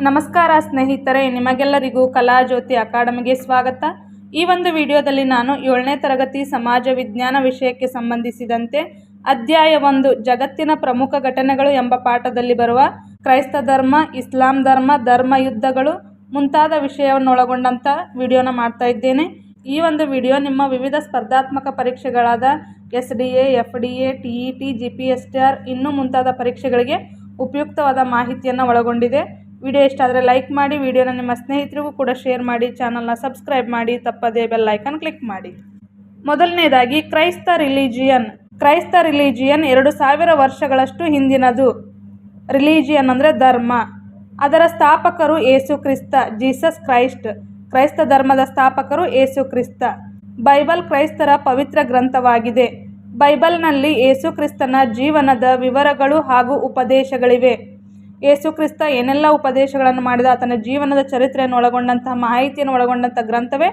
ನಮಸ್ಕಾರ ಸ್ನೇಹಿತರೆ, ನಿಮಗೆಲ್ಲರಿಗೂ ಕಲಾಜ್ಯೋತಿ ಅಕಾಡೆಮಿಗೆ ಸ್ವಾಗತ. ಈ ಒಂದು ವಿಡಿಯೋದಲ್ಲಿ ನಾನು ಏಳನೇ ತರಗತಿ ಸಮಾಜ ವಿಜ್ಞಾನ ವಿಷಯಕ್ಕೆ ಸಂಬಂಧಿಸಿದಂತೆ ಅಧ್ಯಾಯ ಒಂದು, ಜಗತ್ತಿನ ಪ್ರಮುಖ ಘಟನೆಗಳು ಎಂಬ ಪಾಠದಲ್ಲಿ ಬರುವ ಕ್ರೈಸ್ತ ಧರ್ಮ, ಇಸ್ಲಾಂ ಧರ್ಮ ಧರ್ಮ ಯುದ್ಧಗಳು ಮುಂತಾದ ವಿಷಯವನ್ನು ಒಳಗೊಂಡಂಥ ವಿಡಿಯೋನ ಮಾಡ್ತಾ ಇದ್ದೇನೆ. ಈ ಒಂದು ವಿಡಿಯೋ ನಿಮ್ಮ ವಿವಿಧ ಸ್ಪರ್ಧಾತ್ಮಕ ಪರೀಕ್ಷೆಗಳಾದ S D A, F D A, T E T, G P S T R ಇನ್ನೂ ಮುಂತಾದ ಪರೀಕ್ಷೆಗಳಿಗೆ ಉಪಯುಕ್ತವಾದ ಮಾಹಿತಿಯನ್ನು ಒಳಗೊಂಡಿದೆ. ವಿಡಿಯೋ ಇಷ್ಟ ಆದರೆ ಲೈಕ್ ಮಾಡಿ, ವಿಡಿಯೋನ ನಿಮ್ಮ ಸ್ನೇಹಿತರಿಗೂ ಕೂಡ ಶೇರ್ ಮಾಡಿ ಚಾನಲ್ನ ಸಬ್ಸ್ಕ್ರೈಬ್ ಮಾಡಿ, ತಪ್ಪದೇ ಬೆಲ್ ಐಕನ್ ಕ್ಲಿಕ್ ಮಾಡಿ. ಮೊದಲನೇದಾಗಿ ಕ್ರೈಸ್ತ ರಿಲಿಜಿಯನ್ ಕ್ರೈಸ್ತ ರಿಲಿಜಿಯನ್ ಎರಡು ಸಾವಿರ ವರ್ಷಗಳಷ್ಟು ಹಿಂದಿನದು. ರಿಲಿಜಿಯನ್ ಅಂದರೆ ಧರ್ಮ. ಅದರ ಸ್ಥಾಪಕರು ಏಸು ಕ್ರಿಸ್ತ ಜೀಸಸ್ ಕ್ರೈಸ್ಟ್ ಕ್ರೈಸ್ತ ಧರ್ಮದ ಸ್ಥಾಪಕರು ಏಸು ಕ್ರಿಸ್ತ. ಬೈಬಲ್ ಕ್ರೈಸ್ತರ ಪವಿತ್ರ ಗ್ರಂಥವಾಗಿದೆ. ಬೈಬಲ್ನಲ್ಲಿ ಏಸು ಕ್ರಿಸ್ತನ ಜೀವನದ ವಿವರಗಳು ಹಾಗೂ ಉಪದೇಶಗಳಿವೆ. ಏಸು ಕ್ರಿಸ್ತ ಏನೆಲ್ಲ ಉಪದೇಶಗಳನ್ನು ಮಾಡಿದ ಆತನ ಜೀವನದ ಚರಿತ್ರೆಯನ್ನು ಒಳಗೊಂಡಂತಹ ಮಾಹಿತಿಯನ್ನು ಒಳಗೊಂಡಂಥ ಗ್ರಂಥವೇ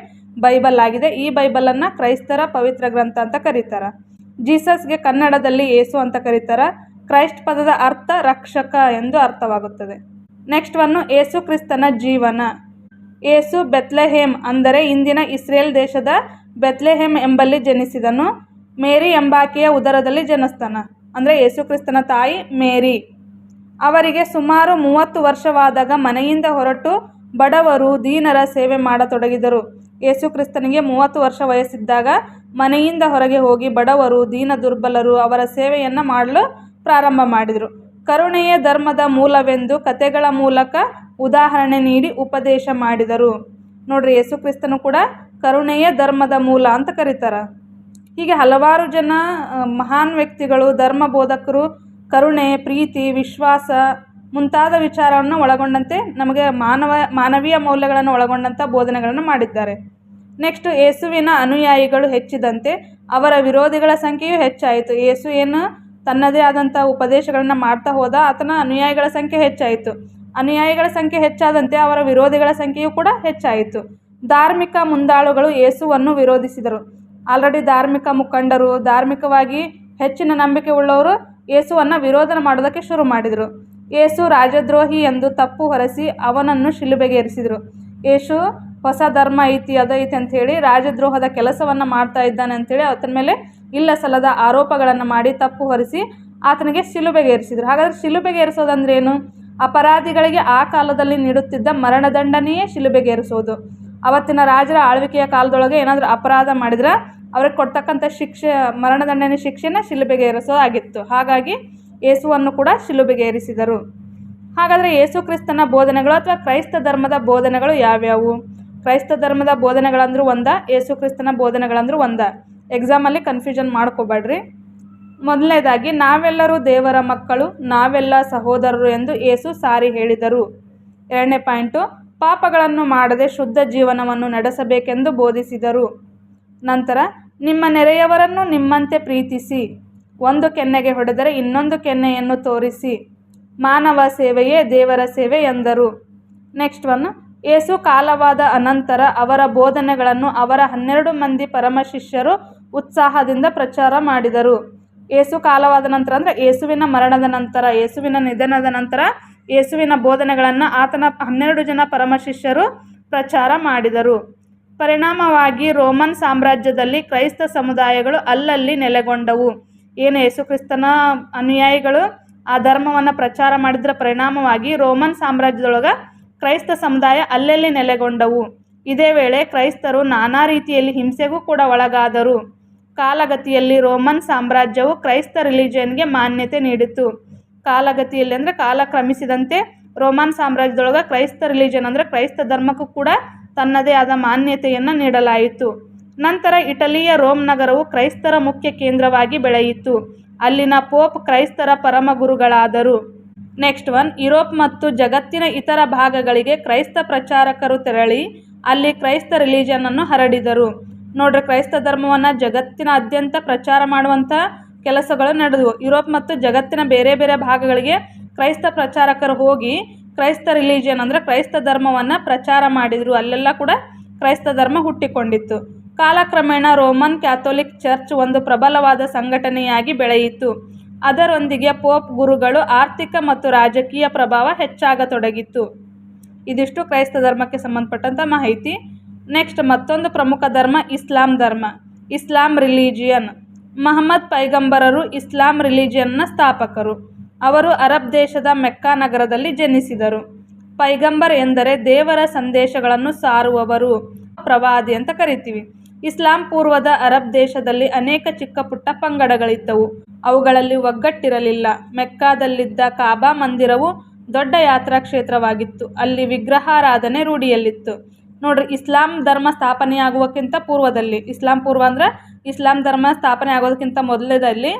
ಬೈಬಲ್ ಆಗಿದೆ. ಈ ಬೈಬಲನ್ನು ಕ್ರೈಸ್ತರ ಪವಿತ್ರ ಗ್ರಂಥ ಅಂತ ಕರೀತಾರೆ. ಜೀಸಸ್ಗೆ ಕನ್ನಡದಲ್ಲಿ ಏಸು ಅಂತ ಕರೀತಾರೆ. ಕ್ರೈಸ್ಟ್ ಪದದ ಅರ್ಥ ರಕ್ಷಕ ಎಂದು ಅರ್ಥವಾಗುತ್ತದೆ. ನೆಕ್ಸ್ಟ್ ಒನ್ನು ಏಸು ಕ್ರಿಸ್ತನ ಜೀವನ. ಏಸು ಬೆತ್ಲೆಹೇಮ್ ಅಂದರೆ ಇಂದಿನ ಇಸ್ರೇಲ್ ದೇಶದ ಬೆತ್ಲೆಹೇಮ್ ಎಂಬಲ್ಲಿ ಜನಿಸಿದನು. ಮೇರಿ ಎಂಬಾಕೆಯ ಉದರದಲ್ಲಿ ಜನಿಸ್ತಾನ. ಅಂದರೆ ಯೇಸು ಕ್ರಿಸ್ತನ ತಾಯಿ ಮೇರಿ. ಅವರಿಗೆ ಸುಮಾರು ಮೂವತ್ತು ವರ್ಷವಾದಾಗ ಮನೆಯಿಂದ ಹೊರಟು ಬಡವರು ದೀನರ ಸೇವೆ ಮಾಡತೊಡಗಿದರು. ಯೇಸು ಕ್ರಿಸ್ತನಿಗೆ ಮೂವತ್ತು ವರ್ಷ ವಯಸ್ಸಿದ್ದಾಗ ಮನೆಯಿಂದ ಹೊರಗೆ ಹೋಗಿ ಬಡವರು, ದೀನ ದುರ್ಬಲರು ಅವರ ಸೇವೆಯನ್ನು ಮಾಡಲು ಪ್ರಾರಂಭ ಮಾಡಿದರು. ಕರುಣೆಯೇ ಧರ್ಮದ ಮೂಲವೆಂದು ಕತೆಗಳ ಮೂಲಕ ಉದಾಹರಣೆ ನೀಡಿ ಉಪದೇಶ ಮಾಡಿದರು. ನೋಡ್ರಿ, ಯೇಸು ಕ್ರಿಸ್ತನು ಕೂಡ ಕರುಣೆಯೇ ಧರ್ಮದ ಮೂಲ ಅಂತ ಕರೀತಾರೆ. ಹೀಗೆ ಹಲವಾರು ಜನ ಮಹಾನ್ ವ್ಯಕ್ತಿಗಳು ಧರ್ಮ ಬೋಧಕರು ಕರುಣೆ, ಪ್ರೀತಿ, ವಿಶ್ವಾಸ ಮುಂತಾದ ವಿಚಾರವನ್ನು ಒಳಗೊಂಡಂತೆ ನಮಗೆ ಮಾನವ, ಮಾನವೀಯ ಮೌಲ್ಯಗಳನ್ನು ಒಳಗೊಂಡಂಥ ಬೋಧನೆಗಳನ್ನು ಮಾಡಿದ್ದಾರೆ. ನೆಕ್ಸ್ಟ್ ಯೇಸುವಿನ ಅನುಯಾಯಿಗಳು ಹೆಚ್ಚಿದಂತೆ ಅವರ ವಿರೋಧಿಗಳ ಸಂಖ್ಯೆಯು ಹೆಚ್ಚಾಯಿತು. ಯೇಸು ಏನು ತನ್ನದೇ ಆದಂಥ ಉಪದೇಶಗಳನ್ನು ಮಾಡ್ತಾ ಹೋದ, ಆತನ ಅನುಯಾಯಿಗಳ ಸಂಖ್ಯೆ ಹೆಚ್ಚಾಯಿತು. ಅನುಯಾಯಿಗಳ ಸಂಖ್ಯೆ ಹೆಚ್ಚಾದಂತೆ ಅವರ ವಿರೋಧಿಗಳ ಸಂಖ್ಯೆಯೂ ಕೂಡ ಹೆಚ್ಚಾಯಿತು. ಧಾರ್ಮಿಕ ಮುಂದಾಳುಗಳು ಯೇಸುವನ್ನು ವಿರೋಧಿಸಿದರು. ಆಲ್ರೆಡಿ ಧಾರ್ಮಿಕ ಮುಖಂಡರು, ಧಾರ್ಮಿಕವಾಗಿ ಹೆಚ್ಚಿನ ನಂಬಿಕೆ ಉಳ್ಳವರು ಯೇಸುವನ್ನು ವಿರೋಧನ ಮಾಡೋದಕ್ಕೆ ಶುರು ಮಾಡಿದರು. ಯೇಸು ರಾಜದ್ರೋಹಿ ಎಂದು ತಪ್ಪು ಹೊರಸಿ ಅವನನ್ನು ಶಿಲುಬೆಗೇರಿಸಿದರು ಯೇಸು, ಹೊಸ ಧರ್ಮ ಐತಿ ಅದೈತಿ ಅಂಥೇಳಿ ರಾಜದ್ರೋಹದ ಕೆಲಸವನ್ನು ಮಾಡ್ತಾ ಇದ್ದಾನೆ ಅಂಥೇಳಿ ಆತನ ಮೇಲೆ ಇಲ್ಲ ಸಲ್ಲದ ಆರೋಪಗಳನ್ನು ಮಾಡಿ ತಪ್ಪು ಹೊರಿಸಿ ಆತನಿಗೆ ಶಿಲುಬೆಗೇರಿಸಿದರು ಹಾಗಾದರೆ ಶಿಲುಬೆಗೆ ಏನು? ಅಪರಾಧಿಗಳಿಗೆ ಆ ಕಾಲದಲ್ಲಿ ನೀಡುತ್ತಿದ್ದ ಮರಣದಂಡನೆಯೇ ಶಿಲುಬೆಗೇರಿಸೋದು ಅವತ್ತಿನ ರಾಜರ ಆಳ್ವಿಕೆಯ ಕಾಲದೊಳಗೆ ಏನಾದರೂ ಅಪರಾಧ ಮಾಡಿದ್ರೆ ಅವ್ರಿಗೆ ಕೊಡ್ತಕ್ಕಂಥ ಶಿಕ್ಷೆ, ಮರಣದಂಡನೆ ಶಿಕ್ಷೆನ ಶಿಲುಬೆಗೆ ಏರಿಸೋದಾಗಿತ್ತು ಹಾಗಾಗಿ ಯೇಸುವನ್ನು ಕೂಡ ಶಿಲುಬೆಗೆ ಏರಿಸಿದರು. ಹಾಗಾದರೆ ಯೇಸು ಕ್ರಿಸ್ತನ ಬೋಧನೆಗಳು ಅಥವಾ ಕ್ರೈಸ್ತ ಧರ್ಮದ ಬೋಧನೆಗಳು ಯಾವ್ಯಾವು? ಕ್ರೈಸ್ತ ಧರ್ಮದ ಬೋಧನೆಗಳಂದ್ರೂ ಒಂದ ಯೇಸು ಕ್ರಿಸ್ತನ ಬೋಧನೆಗಳಂದ್ರೂ ಒಂದ. ಎಕ್ಸಾಮಲ್ಲಿ ಕನ್ಫ್ಯೂಷನ್ ಮಾಡ್ಕೋಬೇಡ್ರಿ. ಮೊದಲನೇದಾಗಿ, ನಾವೆಲ್ಲರೂ ದೇವರ ಮಕ್ಕಳು, ನಾವೆಲ್ಲ ಸಹೋದರರು ಎಂದು ಯೇಸು ಸಾರಿ ಹೇಳಿದರು. ಎರಡನೇ ಪಾಯಿಂಟು ಪಾಪಗಳನ್ನು ಮಾಡದೆ ಶುದ್ಧ ಜೀವನವನ್ನು ನಡೆಸಬೇಕೆಂದು ಬೋಧಿಸಿದರು. ನಂತರ, ನಿಮ್ಮ ನೆರೆಯವರನ್ನು ನಿಮ್ಮಂತೆ ಪ್ರೀತಿಸಿ, ಒಂದು ಕೆನ್ನೆಗೆ ಹೊಡೆದರೆ ಇನ್ನೊಂದು ಕೆನ್ನೆಯನ್ನು ತೋರಿಸಿ, ಮಾನವ ಸೇವೆಯೇ ದೇವರ ಸೇವೆ ಎಂದರು. ನೆಕ್ಸ್ಟ್ ಒನ್, ಏಸು ಕಾಲವಾದ ಅನಂತರ ಅವರ ಬೋಧನೆಗಳನ್ನು ಅವರ ಹನ್ನೆರಡು ಮಂದಿ ಪರಮ ಶಿಷ್ಯರು ಉತ್ಸಾಹದಿಂದ ಪ್ರಚಾರ ಮಾಡಿದರು. ಏಸು ಕಾಲವಾದ ನಂತರ ಅಂದರೆ ಏಸುವಿನ ಮರಣದ ನಂತರ, ಏಸುವಿನ ನಿಧನದ ನಂತರ ಏಸುವಿನ ಬೋಧನೆಗಳನ್ನು ಆತನ ಹನ್ನೆರಡು ಜನ ಪರಮ ಶಿಷ್ಯರು ಪ್ರಚಾರ ಮಾಡಿದರು. ಪರಿಣಾಮವಾಗಿ ರೋಮನ್ ಸಾಮ್ರಾಜ್ಯದಲ್ಲಿ ಕ್ರೈಸ್ತ ಸಮುದಾಯಗಳು ಅಲ್ಲಲ್ಲಿ ನೆಲೆಗೊಂಡವು. ಏನು ಯೇಸು ಕ್ರಿಸ್ತನ ಅನುಯಾಯಿಗಳು ಆ ಧರ್ಮವನ್ನು ಪ್ರಚಾರ ಮಾಡಿದ್ರ ಪರಿಣಾಮವಾಗಿ ರೋಮನ್ ಸಾಮ್ರಾಜ್ಯದೊಳಗೆ ಕ್ರೈಸ್ತ ಸಮುದಾಯ ಅಲ್ಲಲ್ಲಿ ನೆಲೆಗೊಂಡವು. ಇದೇ ವೇಳೆ ಕ್ರೈಸ್ತರು ನಾನಾ ರೀತಿಯಲ್ಲಿ ಹಿಂಸೆಗೂ ಕೂಡ ಒಳಗಾದರು. ಕಾಲಗತಿಯಲ್ಲಿ ರೋಮನ್ ಸಾಮ್ರಾಜ್ಯವು ಕ್ರೈಸ್ತ ರಿಲಿಜಿಯನ್ಗೆ ಮಾನ್ಯತೆ ನೀಡಿತು ಕಾಲಗತಿಯಲ್ಲಿ ಅಂದರೆ ಕಾಲ ಕ್ರಮಿಸಿದಂತೆ ರೋಮನ್ ಸಾಮ್ರಾಜ್ಯದೊಳಗೆ ಕ್ರೈಸ್ತ ರಿಲಿಜನ್ ಅಂದರೆ ಕ್ರೈಸ್ತ ಧರ್ಮಕ್ಕೂ ಕೂಡ ತನ್ನದೇ ಆದ ಮಾನ್ಯತೆಯನ್ನು ನೀಡಲಾಯಿತು. ನಂತರ ಇಟಲಿಯ ರೋಮ್ ನಗರವು ಕ್ರೈಸ್ತರ ಮುಖ್ಯ ಕೇಂದ್ರವಾಗಿ ಬೆಳೆಯಿತು. ಅಲ್ಲಿನ ಪೋಪ್ ಕ್ರೈಸ್ತರ ಪರಮಗುರುಗಳಾದರು ನೆಕ್ಸ್ಟ್ ಒನ್, ಯುರೋಪ್ ಮತ್ತು ಜಗತ್ತಿನ ಇತರ ಭಾಗಗಳಿಗೆ ಕ್ರೈಸ್ತ ಪ್ರಚಾರಕರು ತೆರಳಿ ಅಲ್ಲಿ ಕ್ರೈಸ್ತ ರಿಲಿಜನನ್ನು ಹರಡಿದರು. ನೋಡ್ರಿ ಕ್ರೈಸ್ತ ಧರ್ಮವನ್ನು ಜಗತ್ತಿನಾದ್ಯಂತ ಪ್ರಚಾರ ಮಾಡುವಂಥ ಕೆಲಸಗಳು ನಡೆದವು. ಯುರೋಪ್ ಮತ್ತು ಜಗತ್ತಿನ ಬೇರೆ ಬೇರೆ ಭಾಗಗಳಿಗೆ ಕ್ರೈಸ್ತ ಪ್ರಚಾರಕರು ಹೋಗಿ ಕ್ರೈಸ್ತ ರಿಲಿಜಿಯನ್ ಅಂದರೆ ಕ್ರೈಸ್ತ ಧರ್ಮವನ್ನು ಪ್ರಚಾರ ಮಾಡಿದರು. ಅಲ್ಲೆಲ್ಲ ಕೂಡ ಕ್ರೈಸ್ತ ಧರ್ಮ ಹುಟ್ಟಿಕೊಂಡಿತ್ತು. ಕಾಲಕ್ರಮೇಣ ರೋಮನ್ ಕ್ಯಾಥೋಲಿಕ್ ಚರ್ಚ್ ಒಂದು ಪ್ರಬಲವಾದ ಸಂಘಟನೆಯಾಗಿ ಬೆಳೆಯಿತು. ಅದರೊಂದಿಗೆ ಪೋಪ್ ಗುರುಗಳು ಆರ್ಥಿಕ ಮತ್ತು ರಾಜಕೀಯ ಪ್ರಭಾವ ಹೆಚ್ಚಾಗತೊಡಗಿತ್ತು. ಇದಿಷ್ಟು ಕ್ರೈಸ್ತ ಧರ್ಮಕ್ಕೆ ಸಂಬಂಧಪಟ್ಟಂಥ ಮಾಹಿತಿ. ನೆಕ್ಸ್ಟ್ ಮತ್ತೊಂದು ಪ್ರಮುಖ ಧರ್ಮ ಇಸ್ಲಾಂ ಧರ್ಮ. Islam religion. ಮಹಮ್ಮದ್ ಪೈಗಂಬರರು ಇಸ್ಲಾಂ ರಿಲಿಜಿಯನ್ನ ಸ್ಥಾಪಕರು. ಅವರು ಅರಬ್ ದೇಶದ ಮೆಕ್ಕಾ ನಗರದಲ್ಲಿ ಜನಿಸಿದರು. ಪೈಗಂಬರ್ ಎಂದರೆ ದೇವರ ಸಂದೇಶಗಳನ್ನು ಸಾರುವವರು, ಪ್ರವಾದಿ ಅಂತ ಕರಿತೀವಿ. ಇಸ್ಲಾಂ ಪೂರ್ವದ ಅರಬ್ ದೇಶದಲ್ಲಿ ಅನೇಕ ಚಿಕ್ಕ ಪುಟ್ಟ ಪಂಗಡಗಳಿದ್ದವು. ಅವುಗಳಲ್ಲಿ ಒಗ್ಗಟ್ಟಿರಲಿಲ್ಲ. ಮೆಕ್ಕಾದಲ್ಲಿದ್ದ ಕಾಬಾ ಮಂದಿರವು ದೊಡ್ಡ ಯಾತ್ರಾ ಕ್ಷೇತ್ರವಾಗಿತ್ತು ಅಲ್ಲಿ ವಿಗ್ರಹಾರಾಧನೆ ರೂಢಿಯಲ್ಲಿತ್ತು. ನೋಡ್ರಿ, ಇಸ್ಲಾಂ ಧರ್ಮ ಸ್ಥಾಪನೆಯಾಗುವಕ್ಕಿಂತ ಪೂರ್ವದಲ್ಲಿ, ಇಸ್ಲಾಂ ಪೂರ್ವ ಅಂದ್ರೆ ಇಸ್ಲಾಂ ಧರ್ಮ ಸ್ಥಾಪನೆ ಆಗೋದಕ್ಕಿಂತ ಮೊದಲದಲ್ಲಿ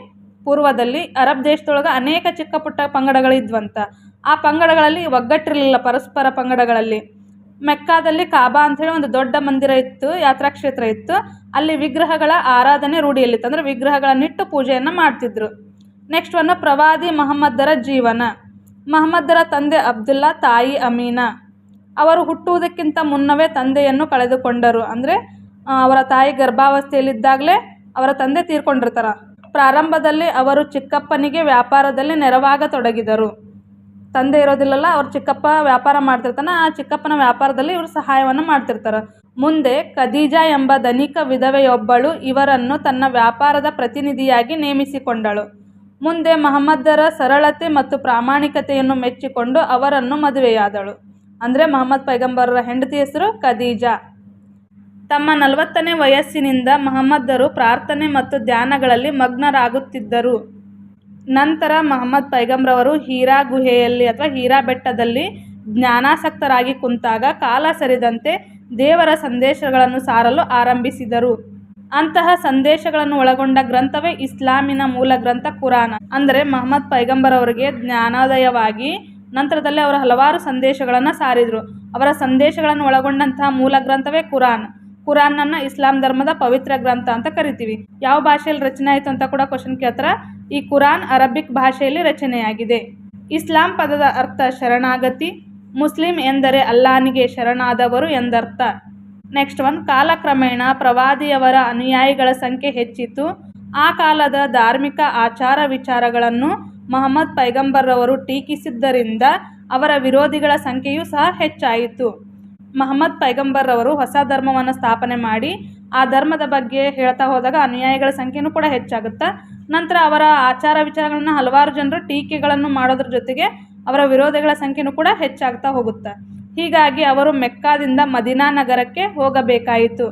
ಪೂರ್ವದಲ್ಲಿ ಅರಬ್ ದೇಶದೊಳಗೆ ಅನೇಕ ಚಿಕ್ಕ ಪುಟ್ಟ ಪಂಗಡಗಳಿದ್ವಂತ. ಆ ಪಂಗಡಗಳಲ್ಲಿ ಒಗ್ಗಟ್ಟಿರಲಿಲ್ಲ ಪರಸ್ಪರ ಪಂಗಡಗಳಲ್ಲಿ. ಮೆಕ್ಕಾದಲ್ಲಿ ಕಾಬಾ ಅಂಥೇಳಿ ಒಂದು ದೊಡ್ಡ ಮಂದಿರ ಇತ್ತು, ಯಾತ್ರಾ ಕ್ಷೇತ್ರ ಇತ್ತು. ಅಲ್ಲಿ ವಿಗ್ರಹಗಳ ಆರಾಧನೆ ರೂಢಿಯಲ್ಲಿತ್ತು. ಅಂದರೆ ವಿಗ್ರಹಗಳನ್ನಿಟ್ಟು ಪೂಜೆಯನ್ನು ಮಾಡ್ತಿದ್ರು. ನೆಕ್ಸ್ಟ್ ಒಂದು ಪ್ರವಾದಿ ಮಹಮ್ಮದರ ಜೀವನ. ಮಹಮ್ಮದರ ತಂದೆ ಅಬ್ದುಲ್ಲಾ ತಾಯಿ ಅಮೀನಾ. ಅವರು ಹುಟ್ಟುವುದಕ್ಕಿಂತ ಮುನ್ನವೇ ತಂದೆಯನ್ನು ಕಳೆದುಕೊಂಡರು. ಅಂದರೆ ಅವರ ತಾಯಿ ಗರ್ಭಾವಸ್ಥೆಯಲ್ಲಿದ್ದಾಗಲೇ ಅವರ ತಂದೆ ತೀರ್ಕೊಂಡಿರ್ತಾರೆ. ಪ್ರಾರಂಭದಲ್ಲಿ ಅವರು ಚಿಕ್ಕಪ್ಪನಿಗೆ ವ್ಯಾಪಾರದಲ್ಲಿ ನೆರವಾಗತೊಡಗಿದರು. ತಂದೆ ಇರೋದಿಲ್ಲಲ್ಲ, ಅವ್ರ ಚಿಕ್ಕಪ್ಪ ವ್ಯಾಪಾರ ಮಾಡ್ತಿರ್ತಾನೆ, ಆ ಚಿಕ್ಕಪ್ಪನ ವ್ಯಾಪಾರದಲ್ಲಿ ಇವರು ಸಹಾಯವನ್ನು ಮಾಡ್ತಿರ್ತಾರೆ. ಮುಂದೆ ಖದೀಜಾ ಎಂಬ ಧನಿಕ ವಿಧವೆಯೊಬ್ಬಳು ಇವರನ್ನು ತನ್ನ ವ್ಯಾಪಾರದ ಪ್ರತಿನಿಧಿಯಾಗಿ ನೇಮಿಸಿಕೊಂಡಳು. ಮುಂದೆ ಮಹಮ್ಮದರ ಸರಳತೆ ಮತ್ತು ಪ್ರಾಮಾಣಿಕತೆಯನ್ನು ಮೆಚ್ಚಿಕೊಂಡು ಅವರನ್ನು ಮದುವೆಯಾದಳು. ಅಂದರೆ ಮಹಮ್ಮದ್ ಪೈಗಂಬರರ ಹೆಂಡತಿ ಹೆಸರು ಖದೀಜಾ. ತಮ್ಮ ನಲವತ್ತನೇ ವಯಸ್ಸಿನಿಂದ ಮಹಮ್ಮದರು ಪ್ರಾರ್ಥನೆ ಮತ್ತು ಧ್ಯಾನಗಳಲ್ಲಿ ಮಗ್ನರಾಗುತ್ತಿದ್ದರು. ನಂತರ ಮಹಮ್ಮದ್ ಪೈಗಂಬ್ರವರು ಹೀರಾ ಗುಹೆಯಲ್ಲಿ ಅಥವಾ ಹೀರಾ ಬೆಟ್ಟದಲ್ಲಿ ಜ್ಞಾನಾಸಕ್ತರಾಗಿ ಕುಂತಾಗ ಕಾಲ ಸರಿದಂತೆ ದೇವರ ಸಂದೇಶಗಳನ್ನು ಸಾರಲು ಆರಂಭಿಸಿದರು. ಅಂತಹ ಸಂದೇಶಗಳನ್ನು ಒಳಗೊಂಡ ಗ್ರಂಥವೇ ಇಸ್ಲಾಮಿನ ಮೂಲ ಗ್ರಂಥ ಕುರಾನ್. ಅಂದರೆ ಮಹಮ್ಮದ್ ಪೈಗಂಬರ್ ಅವರಿಗೆ ಜ್ಞಾನೋದಯವಾಗಿ ನಂತರದಲ್ಲಿ ಅವರು ಹಲವಾರು ಸಂದೇಶಗಳನ್ನು ಸಾರಿದರು. ಅವರ ಸಂದೇಶಗಳನ್ನು ಒಳಗೊಂಡಂತಹ ಮೂಲ ಗ್ರಂಥವೇ ಕುರಾನ್. ಕುರಾನನ್ನು ಇಸ್ಲಾಂ ಧರ್ಮದ ಪವಿತ್ರ ಗ್ರಂಥ ಅಂತ ಕರಿತೀವಿ. ಯಾವ ಭಾಷೆಯಲ್ಲಿ ರಚನೆ ಆಯಿತು ಅಂತ ಕೂಡ ಕ್ವಶನ್ ಕೇಳ್ತಾರೆ? ಈ ಕುರಾನ್ ಅರಬಿಕ್ ಭಾಷೆಯಲ್ಲಿ ರಚನೆಯಾಗಿದೆ. ಇಸ್ಲಾಂ ಪದದ ಅರ್ಥ ಶರಣಾಗತಿ, ಮುಸ್ಲಿಂ ಎಂದರೆ ಅಲ್ಲಾನಿಗೆ ಶರಣಾದವರು ಎಂದರ್ಥ. ನೆಕ್ಸ್ಟ್ ಒನ್ ಕಾಲಕ್ರಮೇಣ ಪ್ರವಾದಿಯವರ ಅನುಯಾಯಿಗಳ ಸಂಖ್ಯೆ ಹೆಚ್ಚಿತು ಆ ಕಾಲದ ಧಾರ್ಮಿಕ ಆಚಾರ ವಿಚಾರಗಳನ್ನು ಮಹಮ್ಮದ್ ಪೈಗಂಬರ್ರವರು ಟೀಕಿಸಿದ್ದರಿಂದ ಅವರ ವಿರೋಧಿಗಳ ಸಂಖ್ಯೆಯೂ ಸಹ ಹೆಚ್ಚಾಯಿತು. ಮಹಮ್ಮದ್ ಪೈಗಂಬರ್ರವರು ಹೊಸ ಧರ್ಮವನ್ನು ಸ್ಥಾಪನೆ ಮಾಡಿ ಆ ಧರ್ಮದ ಬಗ್ಗೆ ಹೇಳ್ತಾ ಹೋದಾಗ ಅನುಯಾಯಿಗಳ ಸಂಖ್ಯೆನೂ ಕೂಡ ಹೆಚ್ಚಾಗುತ್ತೆ ನಂತರ ಅವರ ಆಚಾರ ವಿಚಾರಗಳನ್ನು ಹಲವಾರು ಜನರು ಟೀಕೆಗಳನ್ನು ಮಾಡೋದ್ರ ಜೊತೆಗೆ ಅವರ ವಿರೋಧಿಗಳ ಸಂಖ್ಯೆನೂ ಕೂಡ ಹೆಚ್ಚಾಗ್ತಾ ಹೋಗುತ್ತೆ. ಹೀಗಾಗಿ ಅವರು ಮೆಕ್ಕಾದಿಂದ ಮದಿನಾ ನಗರಕ್ಕೆ ಹೋಗಬೇಕಾಯಿತು.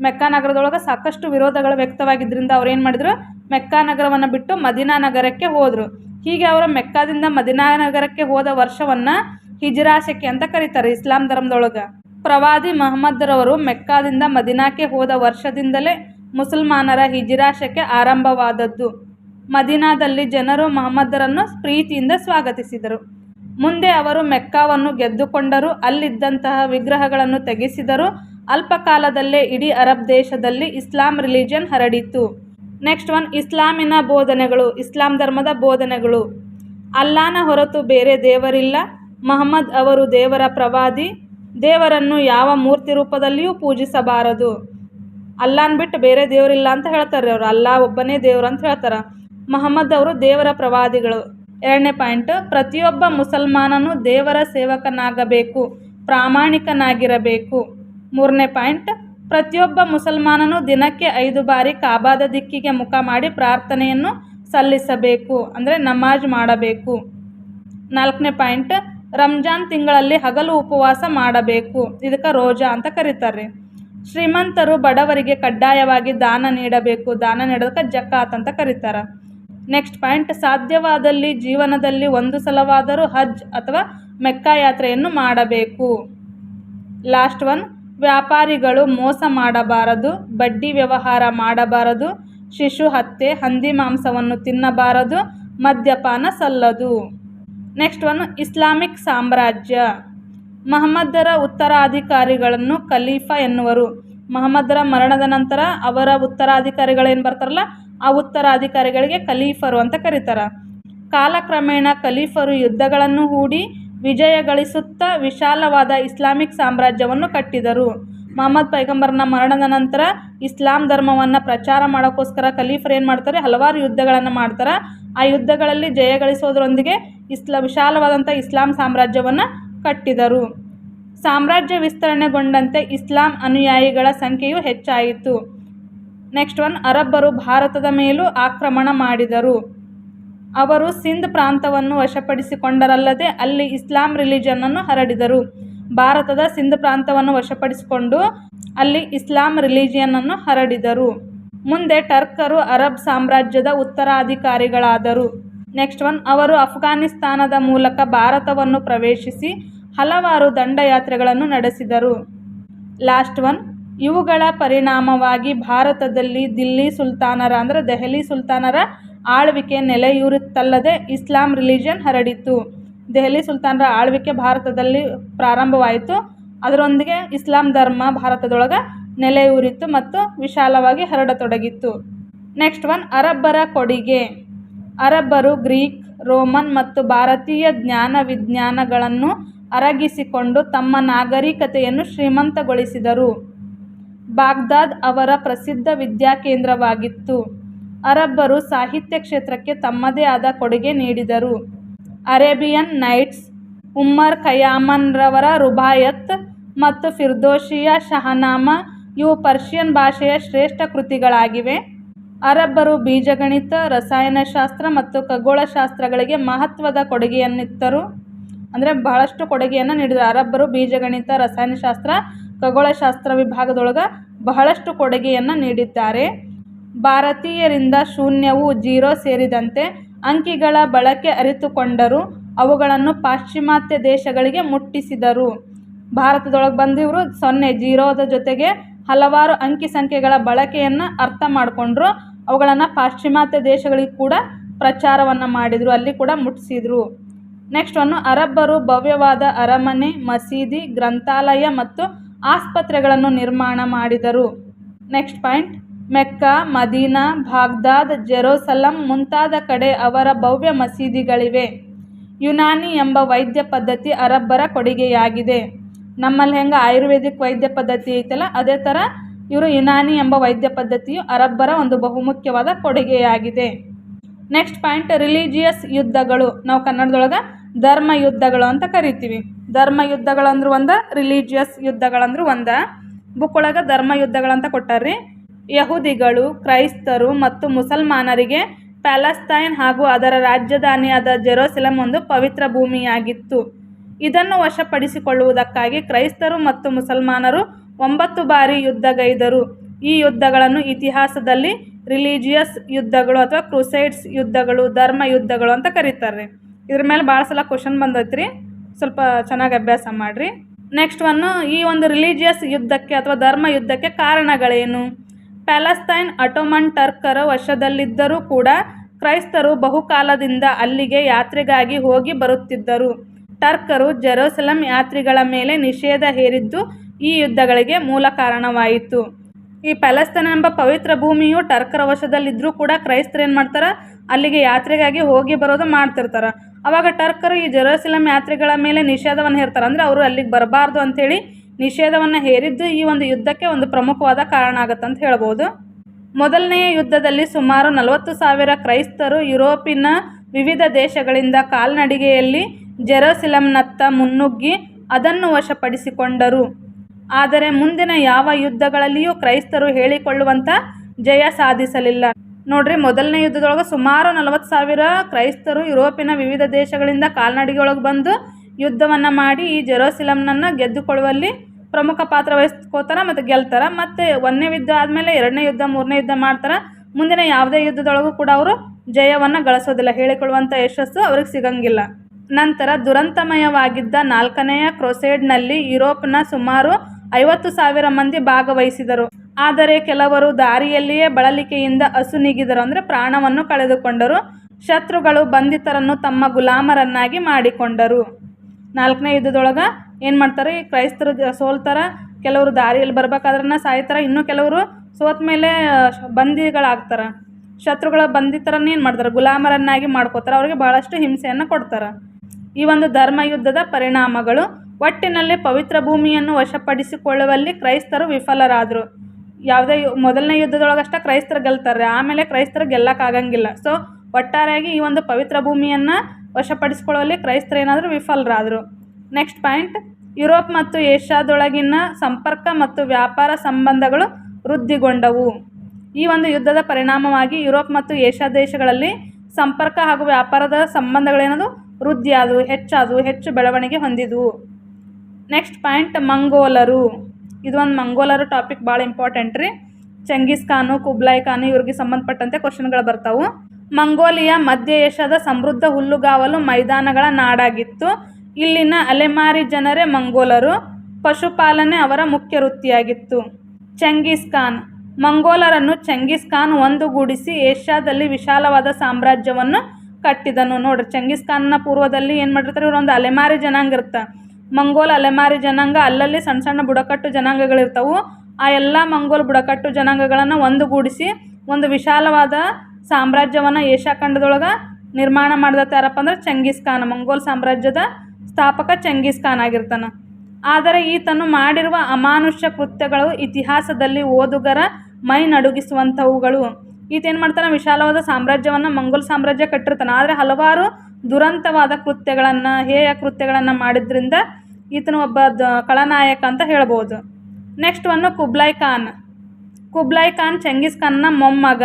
ಮೆಕ್ಕಾ ನಗರದೊಳಗೆ ಸಾಕಷ್ಟು ವಿರೋಧಗಳು ವ್ಯಕ್ತವಾಗಿದ್ದರಿಂದ ಅವ್ರು ಏನು ಮಾಡಿದ್ರು? ಮೆಕ್ಕಾ ನಗರವನ್ನು ಬಿಟ್ಟು ಮದಿನಾ ನಗರಕ್ಕೆ ಹೋದರು. ಹೀಗೆ ಅವರು ಮೆಕ್ಕಾದಿಂದ ಮದಿನಾ ನಗರಕ್ಕೆ ಹೋದ ವರ್ಷವನ್ನು ಹಿಜ್ರಾಶಕ್ಕೆ ಅಂತ ಕರೀತಾರೆ ಇಸ್ಲಾಂ ಧರ್ಮದೊಳಗೆ. ಪ್ರವಾದಿ ಮಹಮ್ಮದ್ರವರು ಮೆಕ್ಕಾದಿಂದ ಮದಿನಾಕ್ಕೆ ಹೋದ ವರ್ಷದಿಂದಲೇ ಮುಸಲ್ಮಾನರ ಹಿಜಿರಾಶಕ್ಕೆ ಆರಂಭವಾದದ್ದು. ಮದಿನಾದಲ್ಲಿ ಜನರು ಮಹಮ್ಮದರನ್ನು ಪ್ರೀತಿಯಿಂದ ಸ್ವಾಗತಿಸಿದರು. ಮುಂದೆ ಅವರು ಮೆಕ್ಕಾವನ್ನು ಗೆದ್ದುಕೊಂಡರು, ಅಲ್ಲಿದ್ದಂತಹ ವಿಗ್ರಹಗಳನ್ನು ತೆಗೆಸಿದರು. ಅಲ್ಪಕಾಲದಲ್ಲೇ ಇಡೀ ಅರಬ್ ದೇಶದಲ್ಲಿ ಇಸ್ಲಾಂ ರಿಲಿಜನ್ ಹರಡಿತು ನೆಕ್ಸ್ಟ್ ಒನ್, ಇಸ್ಲಾಮಿನ ಬೋಧನೆಗಳು, ಇಸ್ಲಾಂ ಧರ್ಮದ ಬೋಧನೆಗಳು. ಅಲ್ಲಾನ ಹೊರತು ಬೇರೆ ದೇವರಿಲ್ಲ. ಮಹಮ್ಮದ್ ಅವರು ದೇವರ ಪ್ರವಾದಿ, ದೇವರನ್ನು ಯಾವ ಮೂರ್ತಿ ರೂಪದಲ್ಲಿಯೂ ಪೂಜಿಸಬಾರದು. ಅಲ್ಲಾನ್ ಬಿಟ್ಟು ಬೇರೆ ದೇವರಿಲ್ಲ ಅಂತ ಹೇಳ್ತಾರೆ ಅವರು. ಅಲ್ಲಾ ಒಬ್ಬನೇ ದೇವರು ಅಂತ ಹೇಳ್ತಾರೆ. ಮಹಮ್ಮದ್ ಅವರು ದೇವರ ಪ್ರವಾದಿಗಳು. ಎರಡನೇ ಪಾಯಿಂಟ್, ಪ್ರತಿಯೊಬ್ಬ ಮುಸಲ್ಮಾನನು ದೇವರ ಸೇವಕನಾಗಬೇಕು, ಪ್ರಾಮಾಣಿಕನಾಗಿರಬೇಕು. ಮೂರನೇ ಪಾಯಿಂಟ್, ಪ್ರತಿಯೊಬ್ಬ ಮುಸಲ್ಮಾನನು ದಿನಕ್ಕೆ ಐದು ಬಾರಿ ಕಾಬಾದ ದಿಕ್ಕಿಗೆ ಮುಖ ಮಾಡಿ ಪ್ರಾರ್ಥನೆಯನ್ನು ಸಲ್ಲಿಸಬೇಕು, ಅಂದರೆ ನಮಾಜ್ ಮಾಡಬೇಕು. ನಾಲ್ಕನೇ ಪಾಯಿಂಟ್ ರಂಜಾನ್ ತಿಂಗಳಲ್ಲಿ ಹಗಲು ಉಪವಾಸ ಮಾಡಬೇಕು. ಇದಕ್ಕೆ ರೋಜಾ ಅಂತ ಕರೀತಾರೆ ಶ್ರೀಮಂತರು ಬಡವರಿಗೆ ಕಡ್ಡಾಯವಾಗಿ ದಾನ ನೀಡಬೇಕು. ದಾನ ನೀಡೋದಕ್ಕೆ ಜಕಾತ್ ಅಂತ ಕರೀತಾರೆ. ನೆಕ್ಸ್ಟ್ ಪಾಯಿಂಟ್, ಸಾಧ್ಯವಾದಲ್ಲಿ ಜೀವನದಲ್ಲಿ ಒಂದು ಸಲವಾದರೂ ಹಜ್ ಅಥವಾ ಮೆಕ್ಕಾ ಯಾತ್ರೆಯನ್ನು ಮಾಡಬೇಕು. ಲಾಸ್ಟ್ ಒನ್, ವ್ಯಾಪಾರಿಗಳು ಮೋಸ ಮಾಡಬಾರದು, ಬಡ್ಡಿ ವ್ಯವಹಾರ ಮಾಡಬಾರದು, ಶಿಶು ಹತ್ಯೆ, ಹಂದಿ ಮಾಂಸವನ್ನು ತಿನ್ನಬಾರದು, ಮದ್ಯಪಾನ ಸಲ್ಲದು. ನೆಕ್ಸ್ಟ್ ಒನ್ ಇಸ್ಲಾಮಿಕ್ ಸಾಮ್ರಾಜ್ಯ ಮಹಮ್ಮದರ ಉತ್ತರಾಧಿಕಾರಿಗಳನ್ನು ಖಲೀಫಾ ಎನ್ನುವರು ಮಹಮ್ಮದರ ಮರಣದ ನಂತರ ಅವರ ಉತ್ತರಾಧಿಕಾರಿಗಳೇನು ಬರ್ತಾರಲ್ಲ ಆ ಉತ್ತರಾಧಿಕಾರಿಗಳಿಗೆ ಖಲೀಫರು ಅಂತ ಕರೀತಾರೆ ಕಾಲಕ್ರಮೇಣ ಖಲೀಫರು ಯುದ್ಧಗಳನ್ನು ಹೂಡಿ ವಿಜಯ ಗಳಿಸುತ್ತಾ ವಿಶಾಲವಾದ ಇಸ್ಲಾಮಿಕ್ ಸಾಮ್ರಾಜ್ಯವನ್ನು ಕಟ್ಟಿದರು. ಮಹಮ್ಮದ್ ಪೈಗಂಬರ್ನ ಮರಣದ ನಂತರ ಇಸ್ಲಾಂ ಧರ್ಮವನ್ನು ಪ್ರಚಾರ ಮಾಡೋಕ್ಕೋಸ್ಕರ ಖಲೀಫರು ಏನು ಮಾಡ್ತಾರೆ? ಹಲವಾರು ಯುದ್ಧಗಳನ್ನು ಮಾಡ್ತಾರೆ. ಆ ಯುದ್ಧಗಳಲ್ಲಿ ಜಯ ಗಳಿಸೋದ್ರೊಂದಿಗೆ ಇಸ್ಲಾ ವಿಶಾಲವಾದಂಥ ಇಸ್ಲಾಂ ಸಾಮ್ರಾಜ್ಯವನ್ನು ಕಟ್ಟಿದರು. ಸಾಮ್ರಾಜ್ಯ ವಿಸ್ತರಣೆಗೊಂಡಂತೆ ಇಸ್ಲಾಂ ಅನುಯಾಯಿಗಳ ಸಂಖ್ಯೆಯು ಹೆಚ್ಚಾಯಿತು. ನೆಕ್ಸ್ಟ್ ಒನ್, ಅರಬ್ಬರು ಭಾರತದ ಮೇಲೂ ಆಕ್ರಮಣ ಮಾಡಿದರು. ಅವರು ಸಿಂಧ್ ಪ್ರಾಂತವನ್ನು ವಶಪಡಿಸಿಕೊಂಡರಲ್ಲದೆ ಅಲ್ಲಿ ಇಸ್ಲಾಂ ರಿಲಿಜನನ್ನು ಹರಡಿದರು. ಭಾರತದ ಸಿಂಧ್ ಪ್ರಾಂತವನ್ನು ವಶಪಡಿಸಿಕೊಂಡು ಅಲ್ಲಿ ಇಸ್ಲಾಂ ರಿಲಿಜಿಯನನ್ನು ಹರಡಿದರು. ಮುಂದೆ ಟರ್ಕರು ಅರಬ್ ಸಾಮ್ರಾಜ್ಯದ ಉತ್ತರಾಧಿಕಾರಿಗಳಾದರು. ನೆಕ್ಸ್ಟ್ ಒನ್, ಅವರು ಅಫ್ಘಾನಿಸ್ತಾನದ ಮೂಲಕ ಭಾರತವನ್ನು ಪ್ರವೇಶಿಸಿ ಹಲವಾರು ದಂಡಯಾತ್ರೆಗಳನ್ನು ನಡೆಸಿದರು. ಲಾಸ್ಟ್ ಒನ್, ಇವುಗಳ ಪರಿಣಾಮವಾಗಿ ಭಾರತದಲ್ಲಿ ದಿಲ್ಲಿ ಸುಲ್ತಾನರ ಅಂದರೆ ದೆಹಲಿ ಸುಲ್ತಾನರ ಆಳ್ವಿಕೆ ನೆಲೆಯೂರುತ್ತಲ್ಲದೆ ಇಸ್ಲಾಂ ರಿಲಿಜನ್ ಹರಡಿತು. ದೆಹಲಿ ಸುಲ್ತಾನರ ಆಳ್ವಿಕೆ ಭಾರತದಲ್ಲಿ ಪ್ರಾರಂಭವಾಯಿತು. ಅದರೊಂದಿಗೆ ಇಸ್ಲಾಂ ಧರ್ಮ ಭಾರತದೊಳಗೆ ನೆಲೆಯೂರಿತು ಮತ್ತು ವಿಶಾಲವಾಗಿ ಹರಡತೊಡಗಿತ್ತು. ನೆಕ್ಸ್ಟ್ ಒನ್, ಅರಬ್ಬರ ಕೊಡುಗೆ. ಅರಬ್ಬರು, ಗ್ರೀಕ್, ರೋಮನ್ ಮತ್ತು ಭಾರತೀಯ ಜ್ಞಾನ ವಿಜ್ಞಾನಗಳನ್ನು ಅರಗಿಸಿಕೊಂಡು ತಮ್ಮ ನಾಗರಿಕತೆಯನ್ನು ಶ್ರೀಮಂತಗೊಳಿಸಿದರು. ಬಾಗ್ದಾದ್ ಅವರ ಪ್ರಸಿದ್ಧ ವಿದ್ಯಾಕೇಂದ್ರವಾಗಿತ್ತು ಅರಬ್ಬರು ಸಾಹಿತ್ಯ ಕ್ಷೇತ್ರಕ್ಕೆ ತಮ್ಮದೇ ಆದ ಕೊಡುಗೆ ನೀಡಿದರು. ಅರೇಬಿಯನ್ ನೈಟ್ಸ್, ಉಮ್ಮರ್ ಖಯಾಮನ್ರವರ ರುಬಾಯತ್ ಮತ್ತು ಫಿರ್ದೋಶಿಯ ಶಹನಾಮ ಇವು ಪರ್ಷಿಯನ್ ಭಾಷೆಯ ಶ್ರೇಷ್ಠ ಕೃತಿಗಳಾಗಿವೆ. ಅರಬ್ಬರು ಬೀಜಗಣಿತ, ರಸಾಯನಶಾಸ್ತ್ರ ಮತ್ತು ಖಗೋಳಶಾಸ್ತ್ರಗಳಿಗೆ ಮಹತ್ವದ ಕೊಡುಗೆಯನ್ನಿತ್ತರು. ಅಂದರೆ ಬಹಳಷ್ಟು ಕೊಡುಗೆಯನ್ನು ನೀಡಿದರು. ಅರಬ್ಬರು ಬೀಜಗಣಿತ, ರಸಾಯನಶಾಸ್ತ್ರ, ಖಗೋಳಶಾಸ್ತ್ರ ವಿಭಾಗದೊಳಗೆ ಬಹಳಷ್ಟು ಕೊಡುಗೆಯನ್ನು ನೀಡಿದ್ದಾರೆ. ಭಾರತೀಯರಿಂದ ಶೂನ್ಯವು ಜೀರೋ ಸೇರಿದಂತೆ ಅಂಕಿಗಳ ಬಳಕೆ ಅರಿತುಕೊಂಡರು. ಅವುಗಳನ್ನು ಪಾಶ್ಚಿಮಾತ್ಯ ದೇಶಗಳಿಗೆ ಮುಟ್ಟಿಸಿದರು. ಭಾರತದೊಳಗೆ ಬಂದಿವರು ಸೊನ್ನೆ ಜೀರೋದ ಜೊತೆಗೆ ಹಲವಾರು ಅಂಕಿ ಸಂಖ್ಯೆಗಳ ಬಳಕೆಯನ್ನು ಅರ್ಥ ಮಾಡಿಕೊಂಡ್ರು. ಅವುಗಳನ್ನು ಪಾಶ್ಚಿಮಾತ್ಯ ದೇಶಗಳಿಗೆ ಕೂಡ ಪ್ರಚಾರವನ್ನು ಮಾಡಿದರು, ಅಲ್ಲಿ ಕೂಡ ಮುಟ್ಟಿಸಿದರು ನೆಕ್ಸ್ಟ್ ಒಂದು, ಅರಬ್ಬರು ಭವ್ಯವಾದ ಅರಮನೆ, ಮಸೀದಿ, ಗ್ರಂಥಾಲಯ ಮತ್ತು ಆಸ್ಪತ್ರೆಗಳನ್ನು ನಿರ್ಮಾಣ ಮಾಡಿದರು. Next point Mecca, Medina, Baghdad, Jerusalem ಮುಂತಾದ ಕಡೆ ಅವರ ಭವ್ಯ ಮಸೀದಿಗಳಿವೆ. ಯುನಾನಿ ಎಂಬ ವೈದ್ಯ ಪದ್ಧತಿ ಅರಬ್ಬರ ಕೊಡುಗೆಯಾಗಿದೆ. ನಮ್ಮಲ್ಲಿ ಹೆಂಗೆ ಆಯುರ್ವೇದಿಕ್ ವೈದ್ಯ ಪದ್ಧತಿ ಐತಲ್ಲ, ಅದೇ ಥರ ಇವರು ಯುನಾನಿ ಎಂಬ ವೈದ್ಯ ಪದ್ಧತಿಯು ಅರಬ್ಬರ ಒಂದು ಬಹುಮುಖ್ಯವಾದ ಕೊಡುಗೆಯಾಗಿದೆ. ನೆಕ್ಸ್ಟ್ ಪಾಯಿಂಟ್, ರಿಲಿಜಿಯಸ್ ಯುದ್ಧಗಳು. ನಾವು ಕನ್ನಡದೊಳಗೆ ಧರ್ಮ ಯುದ್ಧಗಳು ಅಂತ ಕರಿತೀವಿ. ಧರ್ಮ ಯುದ್ಧಗಳಂದ್ರೂ ಒಂದು, ರಿಲಿಜಿಯಸ್ ಯುದ್ಧಗಳಂದ್ರೂ ಒಂದು. ಬುಕ್ ಒಳಗೆ ಧರ್ಮ ಯುದ್ಧಗಳಂತ ಕೊಟ್ಟಾರ್ರಿ. ಯಹೂದಿಗಳು, ಕ್ರೈಸ್ತರು ಮತ್ತು ಮುಸಲ್ಮಾನರಿಗೆ ಪ್ಯಾಲೆಸ್ತೈನ್ ಹಾಗೂ ಅದರ ರಾಜಧಾನಿಯಾದ ಜೆರೋಸೆಲಂ ಒಂದು ಪವಿತ್ರ ಭೂಮಿಯಾಗಿತ್ತು. ಇದನ್ನು ವಶಪಡಿಸಿಕೊಳ್ಳುವುದಕ್ಕಾಗಿ ಕ್ರೈಸ್ತರು ಮತ್ತು ಮುಸಲ್ಮಾನರು ಒಂಬತ್ತು ಬಾರಿ ಯುದ್ಧಗೈದರು. ಈ ಯುದ್ಧಗಳನ್ನು ಇತಿಹಾಸದಲ್ಲಿ ರಿಲಿಜಿಯಸ್ ಯುದ್ಧಗಳು ಅಥವಾ ಕ್ರುಸೈಡ್ಸ್ ಯುದ್ಧಗಳು, ಧರ್ಮ ಯುದ್ಧಗಳು ಅಂತ ಕರೀತಾರೆ. ಇದ್ರ ಮೇಲೆ ಭಾಳ ಸಲ ಕ್ವಶನ್ ಬಂದೈತ್ರಿ. ಸ್ವಲ್ಪ ಚೆನ್ನಾಗಿ ಅಭ್ಯಾಸ ಮಾಡಿರಿ. ನೆಕ್ಸ್ಟ್ ಒನ್ನು ಈ ಒಂದು ರಿಲಿಜಿಯಸ್ ಯುದ್ಧಕ್ಕೆ ಅಥವಾ ಧರ್ಮ ಯುದ್ಧಕ್ಕೆ ಕಾರಣಗಳೇನು? ಪ್ಯಾಲೆಸ್ತೈನ್ ಅಟೋಮನ್ ಟರ್ಕರ ವಶದಲ್ಲಿದ್ದರೂ ಕೂಡ ಕ್ರೈಸ್ತರು ಬಹುಕಾಲದಿಂದ ಅಲ್ಲಿಗೆ ಯಾತ್ರೆಗಾಗಿ ಹೋಗಿ ಬರುತ್ತಿದ್ದರು. ಟರ್ಕರು ಜೆರೂಸಲಂ ಯಾತ್ರಿಗಳ ಮೇಲೆ ನಿಷೇಧ ಹೇರಿದ್ದು ಈ ಯುದ್ಧಗಳಿಗೆ ಮೂಲ ಕಾರಣವಾಯಿತು. ಈ ಪ್ಯಾಲೆಸ್ತೈನ್ ಎಂಬ ಪವಿತ್ರ ಭೂಮಿಯು ಟರ್ಕರ ವಶದಲ್ಲಿದ್ದರೂ ಕೂಡ ಕ್ರೈಸ್ತರು ಏನು ಮಾಡ್ತಾರೆ? ಅಲ್ಲಿಗೆ ಯಾತ್ರೆಗಾಗಿ ಹೋಗಿ ಬರೋದು ಮಾಡ್ತಿರ್ತಾರೆ. ಅವಾಗ ಟರ್ಕರು ಈ ಜೆರೂಸಲಂ ಯಾತ್ರಿಗಳ ಮೇಲೆ ನಿಷೇಧವನ್ನು ಹೇರ್ತಾರೆ. ಅಂದರೆ ಅವರು ಅಲ್ಲಿಗೆ ಬರಬಾರ್ದು ಅಂಥೇಳಿ ನಿಷೇಧವನ್ನು ಹೇರಿದ್ದು ಈ ಒಂದು ಯುದ್ಧಕ್ಕೆ ಒಂದು ಪ್ರಮುಖವಾದ ಕಾರಣ ಆಗುತ್ತೆ ಅಂತ ಹೇಳ್ಬೋದು. ಮೊದಲನೆಯ ಯುದ್ಧದಲ್ಲಿ ಸುಮಾರು ನಲವತ್ತು ಸಾವಿರ ಕ್ರೈಸ್ತರು ಯುರೋಪಿನ ವಿವಿಧ ದೇಶಗಳಿಂದ ಕಾಲ್ನಡಿಗೆಯಲ್ಲಿ ಜೆರೋಸಿಲಂನತ್ತ ಮುನ್ನುಗ್ಗಿ ಅದನ್ನು ವಶಪಡಿಸಿಕೊಂಡರು. ಆದರೆ ಮುಂದಿನ ಯಾವ ಯುದ್ಧಗಳಲ್ಲಿಯೂ ಕ್ರೈಸ್ತರು ಹೇಳಿಕೊಳ್ಳುವಂಥ ಜಯ ಸಾಧಿಸಲಿಲ್ಲ. ನೋಡ್ರಿ, ಮೊದಲನೇ ಯುದ್ಧದೊಳಗೆ ಸುಮಾರು ನಲವತ್ತು ಸಾವಿರ ಕ್ರೈಸ್ತರು ಯುರೋಪಿನ ವಿವಿಧ ದೇಶಗಳಿಂದ ಕಾಲ್ನಡಿಗೆಯೊಳಗೆ ಬಂದು ಯುದ್ಧವನ್ನು ಮಾಡಿ ಈ ಜೆರೋಸಿಲಮ್ನನ್ನು ಗೆದ್ದುಕೊಳ್ಳುವಲ್ಲಿ ಪ್ರಮುಖ ಪಾತ್ರ ವಹಿಸ್ಕೋತಾರೆ ಮತ್ತು ಗೆಲ್ತಾರೆ. ಮತ್ತು ಒಂದನೇ ಯುದ್ಧ ಆದಮೇಲೆ ಎರಡನೇ ಯುದ್ಧ, ಮೂರನೇ ಯುದ್ಧ ಮಾಡ್ತಾರೆ. ಮುಂದಿನ ಯಾವುದೇ ಯುದ್ಧದೊಳಗೂ ಕೂಡ ಅವರು ಜಯವನ್ನು ಗಳಿಸೋದಿಲ್ಲ. ಹೇಳಿಕೊಳ್ಳುವಂಥ ಯಶಸ್ಸು ಅವ್ರಿಗೆ ಸಿಗಂಗಿಲ್ಲ. ನಂತರ ದುರಂತಮಯವಾಗಿದ್ದ ನಾಲ್ಕನೆಯ ಕ್ರೊಸೇಡ್ನಲ್ಲಿ ಯುರೋಪ್ನ ಸುಮಾರು ಐವತ್ತು ಸಾವಿರ ಮಂದಿ ಭಾಗವಹಿಸಿದರು. ಆದರೆ ಕೆಲವರು ದಾರಿಯಲ್ಲಿಯೇ ಬಳಲಿಕೆಯಿಂದ ಅಸುನೀಗಿದರು ಅಂದರೆ ಪ್ರಾಣವನ್ನು ಕಳೆದುಕೊಂಡರು. ಶತ್ರುಗಳು ಬಂಧಿತರನ್ನು ತಮ್ಮ ಗುಲಾಮರನ್ನಾಗಿ ಮಾಡಿಕೊಂಡರು. ನಾಲ್ಕನೇ ಯುದ್ಧದೊಳಗೆ ಏನು ಮಾಡ್ತಾರೆ? ಕ್ರೈಸ್ತರು ಸೋಲ್ತಾರೆ ಕೆಲವರು ದಾರಿಯಲ್ಲಿ ಬರ್ಬೇಕಾದ್ರನ್ನ ಸಾಯ್ತಾರೆ. ಇನ್ನು ಕೆಲವರು ಸೋತ ಮೇಲೆ ಬಂದಿಗಳಾಗ್ತಾರೆ. ಶತ್ರುಗಳ ಬಂಧಿತರನ್ನ ಏನು ಮಾಡ್ತಾರೆ? ಗುಲಾಮರನ್ನಾಗಿ ಮಾಡ್ಕೋತಾರೆ. ಅವರಿಗೆ ಭಾಳಷ್ಟು ಹಿಂಸೆಯನ್ನು ಕೊಡ್ತಾರೆ. ಈ ಒಂದು ಧರ್ಮ ಯುದ್ಧದ ಪರಿಣಾಮಗಳು ಒಟ್ಟಿನಲ್ಲಿ ಪವಿತ್ರ ಭೂಮಿಯನ್ನು ವಶಪಡಿಸಿಕೊಳ್ಳುವಲ್ಲಿ ಕ್ರೈಸ್ತರು ವಿಫಲರಾದರು. ಯಾವುದೇ ಮೊದಲನೇ ಯುದ್ಧದೊಳಗಷ್ಟೇ ಕ್ರೈಸ್ತರು ಗೆಲ್ತಾರೆ ಆಮೇಲೆ ಕ್ರೈಸ್ತರು ಗೆಲ್ಲಕ್ಕಾಗಂಗಿಲ್ಲ. ಸೊ ಒಟ್ಟಾರೆಯಾಗಿ ಈ ಒಂದು ಪವಿತ್ರ ಭೂಮಿಯನ್ನು ವಶಪಡಿಸಿಕೊಳ್ಳುವಲ್ಲಿ ಕ್ರೈಸ್ತರು ಏನಾದರೂ ವಿಫಲರಾದರು. ನೆಕ್ಸ್ಟ್ ಪಾಯಿಂಟ್ ಯುರೋಪ್ ಮತ್ತು ಏಷ್ಯಾದೊಳಗಿನ ಸಂಪರ್ಕ ಮತ್ತು ವ್ಯಾಪಾರ ಸಂಬಂಧಗಳು ವೃದ್ಧಿಗೊಂಡವು. ಈ ಒಂದು ಯುದ್ಧದ ಪರಿಣಾಮವಾಗಿ ಯುರೋಪ್ ಮತ್ತು ಏಷ್ಯಾ ದೇಶಗಳಲ್ಲಿ ಸಂಪರ್ಕ ಹಾಗೂ ವ್ಯಾಪಾರದ ಸಂಬಂಧಗಳೇನದು ವೃದ್ಧಿಯಾದವು, ಹೆಚ್ಚಾದವು, ಹೆಚ್ಚು ಬೆಳವಣಿಗೆ ಹೊಂದಿದವು. Next point ಮಂಗೋಲರು. ಇದು ಒಂದು ಮಂಗೋಲರು ಟಾಪಿಕ್ ಭಾಳ ಇಂಪಾರ್ಟೆಂಟ್ ರೀ. ಚಂಗೀಸ್ ಖಾನು ಕುಬ್ಲಾಯ್ ಖಾನು ಇವ್ರಿಗೆ ಸಂಬಂಧಪಟ್ಟಂತೆ ಕ್ವಶನ್ಗಳು ಬರ್ತಾವು. ಮಂಗೋಲಿಯಾ ಮಧ್ಯ ಏಷ್ಯಾದ ಸಮೃದ್ಧ ಹುಲ್ಲುಗಾವಲು ಮೈದಾನಗಳ ನಾಡಾಗಿತ್ತು. ಇಲ್ಲಿನ ಅಲೆಮಾರಿ ಜನರೇ ಮಂಗೋಲರು. ಪಶುಪಾಲನೆ ಅವರ ಮುಖ್ಯ ವೃತ್ತಿಯಾಗಿತ್ತು. ಚೆಂಗೀಸ್ ಖಾನ್. ಮಂಗೋಲರನ್ನು ಚೆಂಗೀಸ್ ಖಾನ್ ಒಂದುಗೂಡಿಸಿ ಏಷ್ಯಾದಲ್ಲಿ ವಿಶಾಲವಾದ ಸಾಮ್ರಾಜ್ಯವನ್ನು ಕಟ್ಟಿದನು. ನೋಡ್ರಿ, ಚಂಗೀಸ್ ಖಾನ್ನ ಪೂರ್ವದಲ್ಲಿ ಏನು ಮಾಡಿರ್ತಾರೆ ಇವರೊಂದು ಅಲೆಮಾರಿ ಜನಾಂಗ ಇರ್ತ. ಮಂಗೋಲ್ ಅಲೆಮಾರಿ ಜನಾಂಗ ಅಲ್ಲಲ್ಲಿ ಸಣ್ಣ ಸಣ್ಣ ಬುಡಕಟ್ಟು ಜನಾಂಗಗಳಿರ್ತಾವು. ಆ ಎಲ್ಲ ಮಂಗೋಲ್ ಬುಡಕಟ್ಟು ಜನಾಂಗಗಳನ್ನು ಒಂದುಗೂಡಿಸಿ ಒಂದು ವಿಶಾಲವಾದ ಸಾಮ್ರಾಜ್ಯವನ್ನು ಏಷ್ಯಾ ಖಂಡದೊಳಗೆ ನಿರ್ಮಾಣ ಮಾಡಿದತ್ತ ಯಾರಪ್ಪ ಅಂದ್ರೆ ಚಂಗೀಸ್ ಖಾನ್, ಮಂಗೋಲ್ ಸಾಮ್ರಾಜ್ಯದ ಸ್ಥಾಪಕ ಚಂಗೀಸ್ ಖಾನ್ ಆಗಿರ್ತಾನೆ. ಆದರೆ ಈತನು ಮಾಡಿರುವ ಅಮಾನುಷ್ಯ ಕೃತ್ಯಗಳು ಇತಿಹಾಸದಲ್ಲಿ ಓದುಗರ ಮೈ ನಡುಗಿಸುವಂಥವುಗಳು. ಈತೇನು ಮಾಡ್ತಾನೆ? ವಿಶಾಲವಾದ ಸಾಮ್ರಾಜ್ಯವನ್ನು ಮಂಗೋಲ್ ಸಾಮ್ರಾಜ್ಯ ಕಟ್ಟಿರ್ತಾನೆ. ಆದರೆ ಹಲವಾರು ದುರಂತವಾದ ಕೃತ್ಯಗಳನ್ನು, ಹೇಯ ಕೃತ್ಯಗಳನ್ನು ಮಾಡಿದ್ರಿಂದ ಈತನು ಒಬ್ಬ ದ ಕಳನಾಯಕ ಅಂತ ಹೇಳ್ಬೋದು. Next one Kublai Khan. Kublai Khan Genghis ಖಾನ್ನ ಮೊಮ್ಮಗ.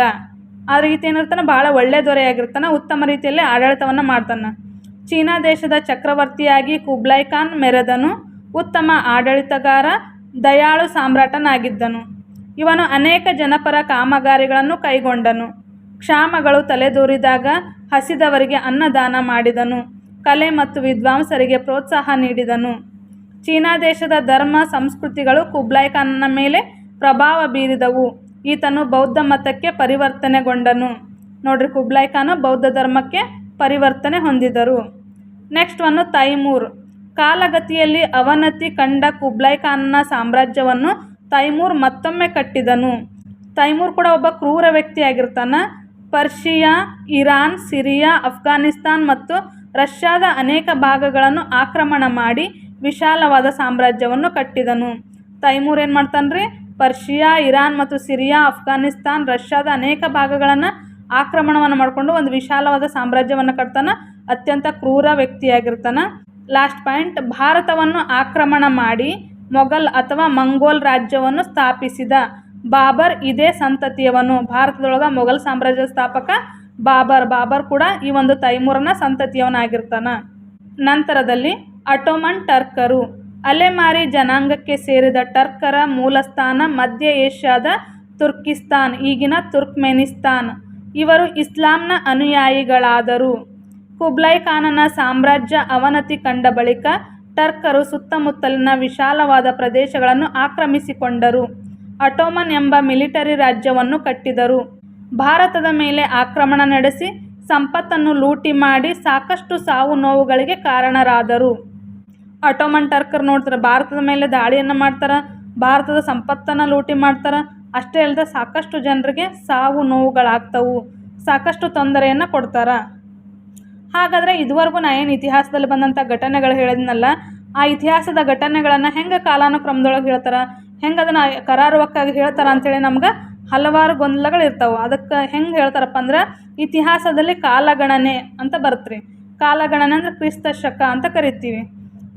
ಆದರೆ ರೀತಿ ಏನಿರ್ತಾನೆ ಭಾಳ ಒಳ್ಳೆ ದೊರೆಯಾಗಿರ್ತಾನೆ ಉತ್ತಮ ರೀತಿಯಲ್ಲಿ ಆಡಳಿತವನ್ನು ಮಾಡ್ತಾನೆ. ಚೀನಾ ದೇಶದ ಚಕ್ರವರ್ತಿಯಾಗಿ ಕುಬ್ಲಾಯ್ ಖಾನ್ ಮೆರೆದನು, ಉತ್ತಮ ಆಡಳಿತಗಾರ, ದಯಾಳು ಸಾಮ್ರಾಟನಾಗಿದ್ದನು. ಇವನು ಅನೇಕ ಜನಪರ ಕಾಮಗಾರಿಗಳನ್ನು ಕೈಗೊಂಡನು. ಕ್ಷಾಮಗಳು ತಲೆದೋರಿದಾಗ ಹಸಿದವರಿಗೆ ಅನ್ನದಾನ ಮಾಡಿದನು, ಕಲೆ ಮತ್ತು ವಿದ್ವಾಂಸರಿಗೆ ಪ್ರೋತ್ಸಾಹ ನೀಡಿದನು. ಚೀನಾ ದೇಶದ ಧರ್ಮ, ಸಂಸ್ಕೃತಿಗಳು ಕುಬ್ಲಾಯ್ ಖಾನ್ನ ಮೇಲೆ ಪ್ರಭಾವ ಬೀರಿದವು. ಈತನು ಬೌದ್ಧ ಮತಕ್ಕೆ ಪರಿವರ್ತನೆಗೊಂಡನು. ನೋಡ್ರಿ ಕುಬ್ಲಾಯ್ ಖಾನ್ ಬೌದ್ಧ ಧರ್ಮಕ್ಕೆ ಪರಿವರ್ತನೆ ಹೊಂದಿದರು. ನೆಕ್ಸ್ಟ್ ಒಂದು ತೈಮೂರ್. ಕಾಲಗತಿಯಲ್ಲಿ ಅವನತಿ ಕಂಡ ಕುಬ್ಲಾಯ್ ಖಾನ್ನ ಸಾಮ್ರಾಜ್ಯವನ್ನು ತೈಮೂರ್ ಮತ್ತೊಮ್ಮೆ ಕಟ್ಟಿದನು. ತೈಮೂರ್ ಕೂಡ ಒಬ್ಬ ಕ್ರೂರ ವ್ಯಕ್ತಿಯಾಗಿರ್ತಾನೆ. ಪರ್ಷಿಯಾ, ಇರಾನ್, ಸಿರಿಯಾ, ಅಫ್ಘಾನಿಸ್ತಾನ್ ಮತ್ತು ರಷ್ಯಾದ ಅನೇಕ ಭಾಗಗಳನ್ನು ಆಕ್ರಮಣ ಮಾಡಿ ವಿಶಾಲವಾದ ಸಾಮ್ರಾಜ್ಯವನ್ನು ಕಟ್ಟಿದನು. ತೈಮೂರ್ ಏನು ಮಾಡ್ತಾನೆ ರೀ ಪರ್ಷಿಯಾ, ಇರಾನ್ ಮತ್ತು ಸಿರಿಯಾ, ಅಫ್ಘಾನಿಸ್ತಾನ್, ರಷ್ಯಾದ ಅನೇಕ ಭಾಗಗಳನ್ನು ಆಕ್ರಮಣವನ್ನು ಮಾಡಿಕೊಂಡು ಒಂದು ವಿಶಾಲವಾದ ಸಾಮ್ರಾಜ್ಯವನ್ನು ಕಟ್ತಾನೆ. ಅತ್ಯಂತ ಕ್ರೂರ ವ್ಯಕ್ತಿಯಾಗಿರ್ತಾನೆ. ಲಾಸ್ಟ್ ಪಾಯಿಂಟ್, ಭಾರತವನ್ನು ಆಕ್ರಮಣ ಮಾಡಿ ಮೊಘಲ್ ಅಥವಾ ಮಂಗೋಲ್ ರಾಜ್ಯವನ್ನು ಸ್ಥಾಪಿಸಿದ ಬಾಬರ್ ಇದೇ ಸಂತತಿಯವನು. ಭಾರತದೊಳಗೆ ಮೊಘಲ್ ಸಾಮ್ರಾಜ್ಯದ ಸ್ಥಾಪಕ ಬಾಬರ್. ಬಾಬರ್ ಕೂಡ ಈ ಒಂದು ತೈಮೂರನ ಸಂತತಿಯವನಾಗಿರ್ತಾನೆ. ನಂತರದಲ್ಲಿ ಅಟೋಮನ್ ಟರ್ಕರು. ಅಲೆಮಾರಿ ಜನಾಂಗಕ್ಕೆ ಸೇರಿದ ಟರ್ಕರ ಮೂಲಸ್ಥಾನ ಮಧ್ಯ ಏಷ್ಯಾದ ತುರ್ಕಿಸ್ತಾನ್, ಈಗಿನ ತುರ್ಕ್ಮೆನಿಸ್ತಾನ್. ಇವರು ಇಸ್ಲಾಂನ ಅನುಯಾಯಿಗಳಾದರು. ಕುಬ್ಲೈ ಖಾನನ ಸಾಮ್ರಾಜ್ಯ ಅವನತಿ ಕಂಡ ಬಳಿಕ ಟರ್ಕರು ಸುತ್ತಮುತ್ತಲಿನ ವಿಶಾಲವಾದ ಪ್ರದೇಶಗಳನ್ನು ಆಕ್ರಮಿಸಿಕೊಂಡರು. ಅಟೋಮನ್ ಎಂಬ ಮಿಲಿಟರಿ ರಾಜ್ಯವನ್ನು ಕಟ್ಟಿದರು. ಭಾರತದ ಮೇಲೆ ಆಕ್ರಮಣ ನಡೆಸಿ ಸಂಪತ್ತನ್ನು ಲೂಟಿ ಮಾಡಿ ಸಾಕಷ್ಟು ಸಾವು ನೋವುಗಳಿಗೆ ಕಾರಣರಾದರು. ಅಟೋಮನ್ ಟರ್ಕರ್ ನೋಡ್ತಾರೆ, ಭಾರತದ ಮೇಲೆ ದಾಳಿಯನ್ನು ಮಾಡ್ತಾರೆ, ಭಾರತದ ಸಂಪತ್ತನ್ನು ಲೂಟಿ ಮಾಡ್ತಾರೆ. ಅಷ್ಟೇ ಅಲ್ಲದೆ ಸಾಕಷ್ಟು ಜನರಿಗೆ ಸಾವು ನೋವುಗಳಾಗ್ತವು, ಸಾಕಷ್ಟು ತೊಂದರೆಯನ್ನು ಕೊಡ್ತಾರೆ. ಹಾಗಾದರೆ ಇದುವರೆಗೂ ನಾ ಏನು ಇತಿಹಾಸದಲ್ಲಿ ಬಂದಂಥ ಘಟನೆಗಳು ಹೇಳಿದ್ನಲ್ಲ, ಆ ಇತಿಹಾಸದ ಘಟನೆಗಳನ್ನು ಹೆಂಗೆ ಕಾಲಾನುಕ್ರಮದೊಳಗೆ ಹೇಳ್ತಾರೆ, ಹೆಂಗೆ ಅದನ್ನು ಕರಾರುವಕ್ಕಾಗಿ ಹೇಳ್ತಾರೆ ಅಂಥೇಳಿ ನಮ್ಗೆ ಹಲವಾರು ಗೊಂದಲಗಳು ಇರ್ತಾವೆ. ಅದಕ್ಕೆ ಹೆಂಗೆ ಹೇಳ್ತಾರಪ್ಪ ಅಂದ್ರೆ, ಇತಿಹಾಸದಲ್ಲಿ ಕಾಲಗಣನೆ ಅಂತ ಬರುತ್ತೆ ರೀ ಕಾಲಗಣನೆ ಅಂದರೆ ಕ್ರಿಸ್ತ ಶಕ ಅಂತ ಕರಿತೀವಿ.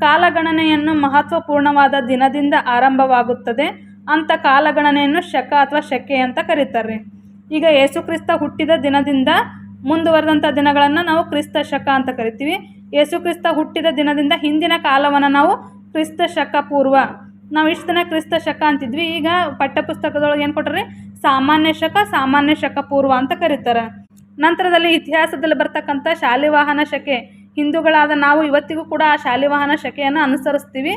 ಕಾಲಗಣನೆಯನ್ನು ಮಹತ್ವಪೂರ್ಣವಾದ ದಿನದಿಂದ ಆರಂಭವಾಗುತ್ತದೆ. ಅಂಥ ಕಾಲಗಣನೆಯನ್ನು ಶಕ ಅಥವಾ ಶಕೆ ಅಂತ ಕರೀತಾರೆ. ಈಗ ಯೇಸುಕ್ರಿಸ್ತ ಹುಟ್ಟಿದ ದಿನದಿಂದ ಮುಂದುವರೆದಂಥ ದಿನಗಳನ್ನು ನಾವು ಕ್ರಿಸ್ತ ಶಕ ಅಂತ ಕರಿತೀವಿ. ಯೇಸುಕ್ರಿಸ್ತ ಹುಟ್ಟಿದ ದಿನದಿಂದ ಹಿಂದಿನ ಕಾಲವನ್ನು ನಾವು ಕ್ರಿಸ್ತ ಶಕ ಪೂರ್ವ. ನಾವು ಇಷ್ಟು ದಿನ ಕ್ರಿಸ್ತ ಶಕ ಅಂತಿದ್ವಿ. ಈಗ ಪಠ್ಯಪುಸ್ತಕದೊಳಗೆ ಏನು ಕೊಟ್ಟರೆ? ಸಾಮಾನ್ಯ ಶಕ ಸಾಮಾನ್ಯ ಶಕ ಪೂರ್ವ ಅಂತ ಕರೀತಾರೆ. ನಂತರದಲ್ಲಿ ಇತಿಹಾಸದಲ್ಲಿ ಬರ್ತಕ್ಕಂಥ ಶಾಲಿವಾಹನ ಶಕೆ. ಹಿಂದೂಗಳಾದ ನಾವು ಇವತ್ತಿಗೂ ಕೂಡ ಆ ಶಾಲಿವಾಹನ ಶಕೆಯನ್ನು ಅನುಸರಿಸ್ತೀವಿ.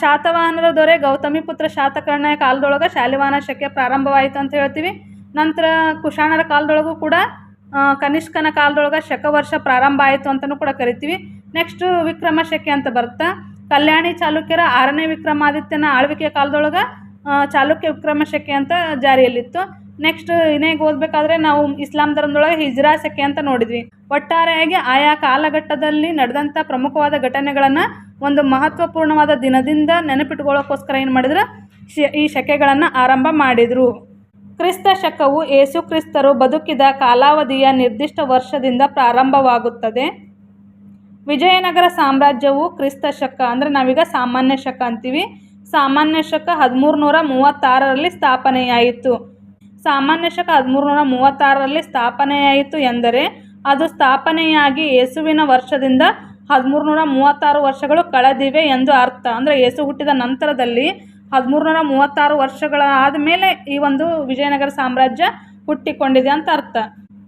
ಶಾತವಾಹನರ ದೊರೆ ಗೌತಮಿ ಪುತ್ರ ಶಾತಕರ್ಣಯ ಕಾಲದೊಳಗೆ ಶಾಲಿವಾಹನ ಶಕೆ ಪ್ರಾರಂಭವಾಯಿತು ಅಂತ ಹೇಳ್ತೀವಿ. ನಂತರ ಕುಶಾಣರ ಕಾಲದೊಳಗೂ ಕೂಡ ಕನಿಷ್ಕನ ಕಾಲದೊಳಗೆ ಶಕ ವರ್ಷ ಪ್ರಾರಂಭ ಆಯಿತು ಅಂತಲೂ ಕೂಡ ಕರಿತೀವಿ. ನೆಕ್ಸ್ಟು ವಿಕ್ರಮ ಶಕೆ ಅಂತ ಬರುತ್ತೆ. ಕಲ್ಯಾಣಿ ಚಾಲುಕ್ಯರ ಆರನೇ ವಿಕ್ರಮಾದಿತ್ಯನ ಆಳ್ವಿಕೆಯ ಕಾಲದೊಳಗೆ ಚಾಲುಕ್ಯ ವಿಕ್ರಮ ಶಕೆ ಅಂತ ಜಾರಿಯಲ್ಲಿತ್ತು. ನೆಕ್ಸ್ಟ್ ಇನ್ನೇಗ ಓದಬೇಕಾದ್ರೆ ನಾವು ಇಸ್ಲಾಂ ಧರ್ಮದೊಳಗೆ ಹಿಜ್ರಾ ಸೆಕೆ ಅಂತ ನೋಡಿದ್ವಿ. ಒಟ್ಟಾರೆಯಾಗಿ ಆಯಾ ಕಾಲಘಟ್ಟದಲ್ಲಿ ನಡೆದಂಥ ಪ್ರಮುಖವಾದ ಘಟನೆಗಳನ್ನು ಒಂದು ಮಹತ್ವಪೂರ್ಣವಾದ ದಿನದಿಂದ ನೆನಪಿಟ್ಕೊಳ್ಳೋಕ್ಕೋಸ್ಕರ ಏನು ಮಾಡಿದ್ರು? ಈ ಶಕೆಗಳನ್ನು ಆರಂಭ ಮಾಡಿದರು. ಕ್ರಿಸ್ತ ಶಕವು ಏಸು ಕ್ರಿಸ್ತರು ಬದುಕಿದ ಕಾಲಾವಧಿಯ ನಿರ್ದಿಷ್ಟ ವರ್ಷದಿಂದ ಪ್ರಾರಂಭವಾಗುತ್ತದೆ. ವಿಜಯನಗರ ಸಾಮ್ರಾಜ್ಯವು ಕ್ರಿಸ್ತ ಶಕ, ಅಂದರೆ ನಾವೀಗ ಸಾಮಾನ್ಯ ಶಕ ಅಂತೀವಿ. ಸಾಮಾನ್ಯ ಶಕ ಹದಿಮೂರು ನೂರ ಮೂವತ್ತಾರರಲ್ಲಿ ಸ್ಥಾಪನೆಯಾಯಿತು. ಸಾಮಾನ್ಯ ಶಕ ಹದಿಮೂರು ನೂರ ಮೂವತ್ತಾರರಲ್ಲಿ ಸ್ಥಾಪನೆಯಾಯಿತು ಎಂದರೆ ಅದು ಸ್ಥಾಪನೆಯಾಗಿ ಯೇಸುವಿನ ವರ್ಷದಿಂದ ಹದಿಮೂರು ನೂರ ಮೂವತ್ತಾರು ವರ್ಷಗಳು ಕಳೆದಿವೆ ಎಂದು ಅರ್ಥ. ಅಂದರೆ ಯೇಸು ಹುಟ್ಟಿದ ನಂತರದಲ್ಲಿ ಹದಿಮೂರು ನೂರ ಮೂವತ್ತಾರು ವರ್ಷಗಳ ಆದಮೇಲೆ ಈ ಒಂದು ವಿಜಯನಗರ ಸಾಮ್ರಾಜ್ಯ ಹುಟ್ಟಿಕೊಂಡಿದೆ ಅಂತ ಅರ್ಥ.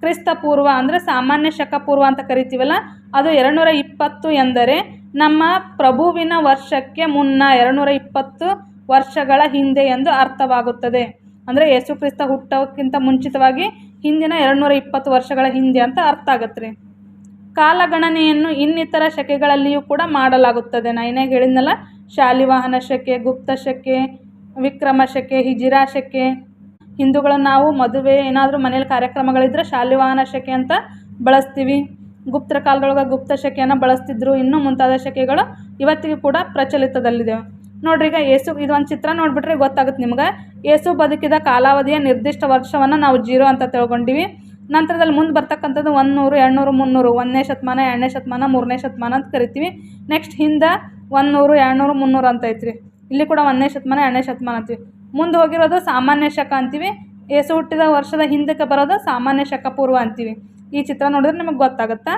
ಕ್ರಿಸ್ತ ಪೂರ್ವ ಅಂದರೆ ಸಾಮಾನ್ಯ ಶಕ ಪೂರ್ವ ಅಂತ ಕರಿತೀವಲ್ಲ, ಅದು ಎರಡುನೂರ ಇಪ್ಪತ್ತು ಎಂದರೆ ನಮ್ಮ ಪ್ರಭುವಿನ ವರ್ಷಕ್ಕೆ ಮುನ್ನ ಎರಡುನೂರ ಇಪ್ಪತ್ತು ವರ್ಷಗಳ ಹಿಂದೆ ಎಂದು ಅರ್ಥವಾಗುತ್ತದೆ. ಅಂದರೆ ಯೇಸು ಕ್ರಿಸ್ತ ಹುಟ್ಟೋಕ್ಕಿಂತ ಮುಂಚಿತವಾಗಿ ಹಿಂದಿನ ಎರಡುನೂರ ಇಪ್ಪತ್ತು ವರ್ಷಗಳ ಹಿಂದೆ ಅಂತ ಅರ್ಥ ಆಗತ್ತೆ ರೀ. ಕಾಲಗಣನೆಯನ್ನು ಇನ್ನಿತರ ಶಕೆಗಳಲ್ಲಿಯೂ ಕೂಡ ಮಾಡಲಾಗುತ್ತದೆ. ನಾ ಹೇಳಿದ್ನಲ್ಲ, ಶಾಲಿವಾಹನ ಶಕೆ, ಗುಪ್ತ ಶಕೆ, ವಿಕ್ರಮ ಶಕೆ, ಹಿಜಿರಾ ಶಕೆ. ಹಿಂದೂಗಳು ನಾವು ಮದುವೆ, ಏನಾದರೂ ಮನೇಲಿ ಕಾರ್ಯಕ್ರಮಗಳಿದ್ರೆ ಶಾಲಿವಾಹನ ಶಕೆ ಅಂತ ಬಳಸ್ತೀವಿ. ಗುಪ್ತರ ಕಾಲದೊಳಗೆ ಗುಪ್ತ ಶಕೆಯನ್ನು ಬಳಸ್ತಿದ್ರು. ಇನ್ನೂ ಮುಂತಾದ ಶಕೆಗಳು ಇವತ್ತಿಗೂ ಕೂಡ ಪ್ರಚಲಿತದಲ್ಲಿದೆ ನೋಡ್ರಿ ಈಗ ಏಸು ಇದೊಂದು ಚಿತ್ರ ನೋಡಿಬಿಟ್ರೆ ಗೊತ್ತಾಗುತ್ತೆ ನಿಮ್ಗೆ. ಏಸು ಬದುಕಿದ ಕಾಲಾವಧಿಯ ನಿರ್ದಿಷ್ಟ ವರ್ಷವನ್ನು ನಾವು ಜೀರೋ ಅಂತ ತಿಳ್ಕೊಂಡಿವಿ. ನಂತರದಲ್ಲಿ ಮುಂದೆ ಬರ್ತಕ್ಕಂಥದ್ದು ಒಂದು ನೂರು ಎರಡು ನೂರು ಮುನ್ನೂರು, ಒಂದನೇ ಶತಮಾನ, ಎರಡನೇ ಶತಮಾನ, ಮೂರನೇ ಶತಮಾನ ಅಂತ ಕರಿತೀವಿ. ನೆಕ್ಸ್ಟ್ ಹಿಂದೆ ಒಂದು ನೂರು ಎರಡು ನೂರು ಮುನ್ನೂರು ಅಂತ ಐತ್ರಿ. ಇಲ್ಲಿ ಕೂಡ ಒಂದನೇ ಶತಮಾನ, ಎರಡನೇ ಶತಮಾನ ಅಂತೀವಿ. ಮುಂದೆ ಹೋಗಿರೋದು ಸಾಮಾನ್ಯ ಶಕ ಅಂತೀವಿ. ಏಸು ಹುಟ್ಟಿದ ವರ್ಷದ ಹಿಂದಕ್ಕೆ ಬರೋದು ಸಾಮಾನ್ಯ ಶಕ ಪೂರ್ವ ಅಂತೀವಿ. ಈ ಚಿತ್ರ ನೋಡಿದ್ರೆ ನಿಮಗೆ ಗೊತ್ತಾಗುತ್ತಾ?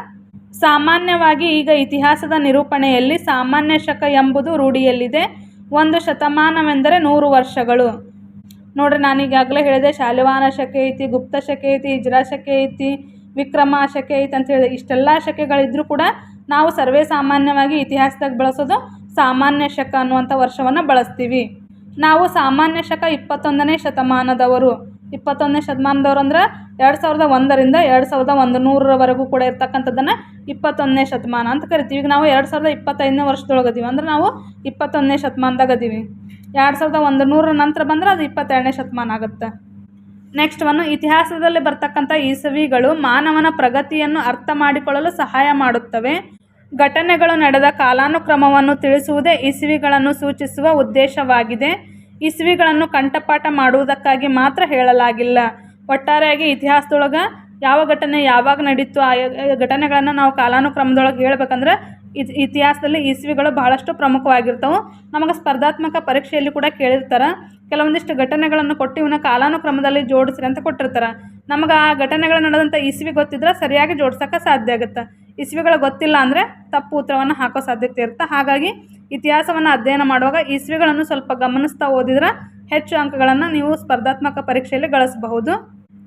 ಸಾಮಾನ್ಯವಾಗಿ ಈಗ ಇತಿಹಾಸದ ನಿರೂಪಣೆಯಲ್ಲಿ ಸಾಮಾನ್ಯ ಶಕ ಎಂಬುದು ರೂಢಿಯಲ್ಲಿದೆ. ಒಂದು ಶತಮಾನವೆಂದರೆ ನೂರು ವರ್ಷಗಳು. ನೋಡ್ರಿ ನಾನು ಈಗಾಗಲೇ ಹೇಳಿದೆ, ಶಾಲಿವಾನ ಶಕೆ ಐತಿ ಗುಪ್ತ ಶಕೆ ಐತಿ ಇಜ್ರಾ ಶಕೆ ಐತಿ ವಿಕ್ರಮ ಶಕೆ ಐತಿ ಅಂತ ಹೇಳಿದೆ. ಇಷ್ಟೆಲ್ಲ ಶಕೆಗಳಿದ್ರೂ ಕೂಡ ನಾವು ಸರ್ವೇ ಸಾಮಾನ್ಯವಾಗಿ ಇತಿಹಾಸದಾಗ ಬಳಸೋದು ಸಾಮಾನ್ಯ ಶಕ ಅನ್ನುವಂಥ ವರ್ಷವನ್ನು ಬಳಸ್ತೀವಿ. ನಾವು ಸಾಮಾನ್ಯ ಶಕ ಇಪ್ಪತ್ತೊಂದನೇ ಶತಮಾನದವರು. ಇಪ್ಪತ್ತೊಂದನೇ ಶತಮಾನದವ್ರು ಅಂದ್ರೆ ಎರಡು ಸಾವಿರದ ಒಂದರಿಂದ ಎರಡು ಸಾವಿರದ ಒಂದು ನೂರರವರೆಗೂ ಕೂಡ ಇರ್ತಕ್ಕಂಥದ್ದನ್ನು ಇಪ್ಪತ್ತೊಂದನೇ ಶತಮಾನ ಅಂತ ಕರಿತೀವಿ. ಈಗ ನಾವು ಎರಡು ಸಾವಿರದ ಇಪ್ಪತ್ತೈದನೇ ವರ್ಷದೊಳಗೆ ಅದೀವಿ ಅಂದ್ರೆ ನಾವು ಇಪ್ಪತ್ತೊಂದನೇ ಶತಮಾನದಾಗ ಅದೀವಿ ಎರಡು ಸಾವಿರದ ಒಂದು ನೂರರ ನಂತರ ಬಂದರೆ ಅದು ಇಪ್ಪತ್ತೆರಡನೇ ಶತಮಾನ ಆಗುತ್ತೆ. ನೆಕ್ಸ್ಟ್ ಒಂದು ಇತಿಹಾಸದಲ್ಲಿ ಬರ್ತಕ್ಕಂಥ ಇಸವಿಗಳು ಮಾನವನ ಪ್ರಗತಿಯನ್ನು ಅರ್ಥ ಮಾಡಿಕೊಳ್ಳಲು ಸಹಾಯ ಮಾಡುತ್ತವೆ. ಘಟನೆಗಳು ನಡೆದ ಕಾಲಾನುಕ್ರಮವನ್ನು ತಿಳಿಸುವುದೇ ಇಸವಿಗಳನ್ನು ಸೂಚಿಸುವ ಉದ್ದೇಶವಾಗಿದೆ. ಇಸವಿಗಳನ್ನು ಕಂಠಪಾಠ ಮಾಡುವುದಕ್ಕಾಗಿ ಮಾತ್ರ ಹೇಳಲಾಗಿಲ್ಲ. ಒಟ್ಟಾರೆಯಾಗಿ ಇತಿಹಾಸದೊಳಗೆ ಯಾವ ಘಟನೆ ಯಾವಾಗ ನಡೀತು ಆ ಘಟನೆಗಳನ್ನು ನಾವು ಕಾಲಾನುಕ್ರಮದೊಳಗೆ ಹೇಳ್ಬೇಕಂದ್ರೆ, ಇತಿ, ಇತಿಹಾಸದಲ್ಲಿ ಇಸವಿಗಳು ಬಹಳಷ್ಟು ಪ್ರಮುಖವಾಗಿರ್ತವೆ. ನಮಗೆ ಸ್ಪರ್ಧಾತ್ಮಕ ಪರೀಕ್ಷೆಯಲ್ಲಿ ಕೂಡ ಕೇಳಿರ್ತಾರೆ, ಕೆಲವೊಂದಿಷ್ಟು ಘಟನೆಗಳನ್ನು ಕೊಟ್ಟು ಇವನ್ನ ಕಾಲಾನುಕ್ರಮದಲ್ಲಿ ಜೋಡಿಸ್ರಿ ಅಂತ ಕೊಟ್ಟಿರ್ತಾರೆ. ನಮಗೆ ಆ ಘಟನೆಗಳು ನಡೆದಂಥ ಇಸ್ವಿ ಗೊತ್ತಿದ್ರೆ ಸರಿಯಾಗಿ ಜೋಡ್ಸೋಕೆ ಸಾಧ್ಯ ಆಗುತ್ತೆ. ಇಸ್ವಿಗಳು ಗೊತ್ತಿಲ್ಲ ಅಂದರೆ ತಪ್ಪು ಉತ್ತರವನ್ನು ಹಾಕೋ ಸಾಧ್ಯತೆ ಇರುತ್ತೆ. ಹಾಗಾಗಿ ಇತಿಹಾಸವನ್ನು ಅಧ್ಯಯನ ಮಾಡುವಾಗ ಇಸ್ವಿಗಳನ್ನು ಸ್ವಲ್ಪ ಗಮನಿಸ್ತಾ ಓದಿದ್ರೆ ಹೆಚ್ಚು ಅಂಕಗಳನ್ನು ನೀವು ಸ್ಪರ್ಧಾತ್ಮಕ ಪರೀಕ್ಷೆಯಲ್ಲಿ ಗಳಿಸಬಹುದು.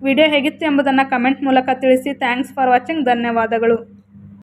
ವಿಡಿಯೋ ಹೇಗಿತ್ತು ಎಂಬುದನ್ನು ಕಮೆಂಟ್ ಮೂಲಕ ತಿಳಿಸಿ. Thanks for watching. ಧನ್ಯವಾದಗಳು.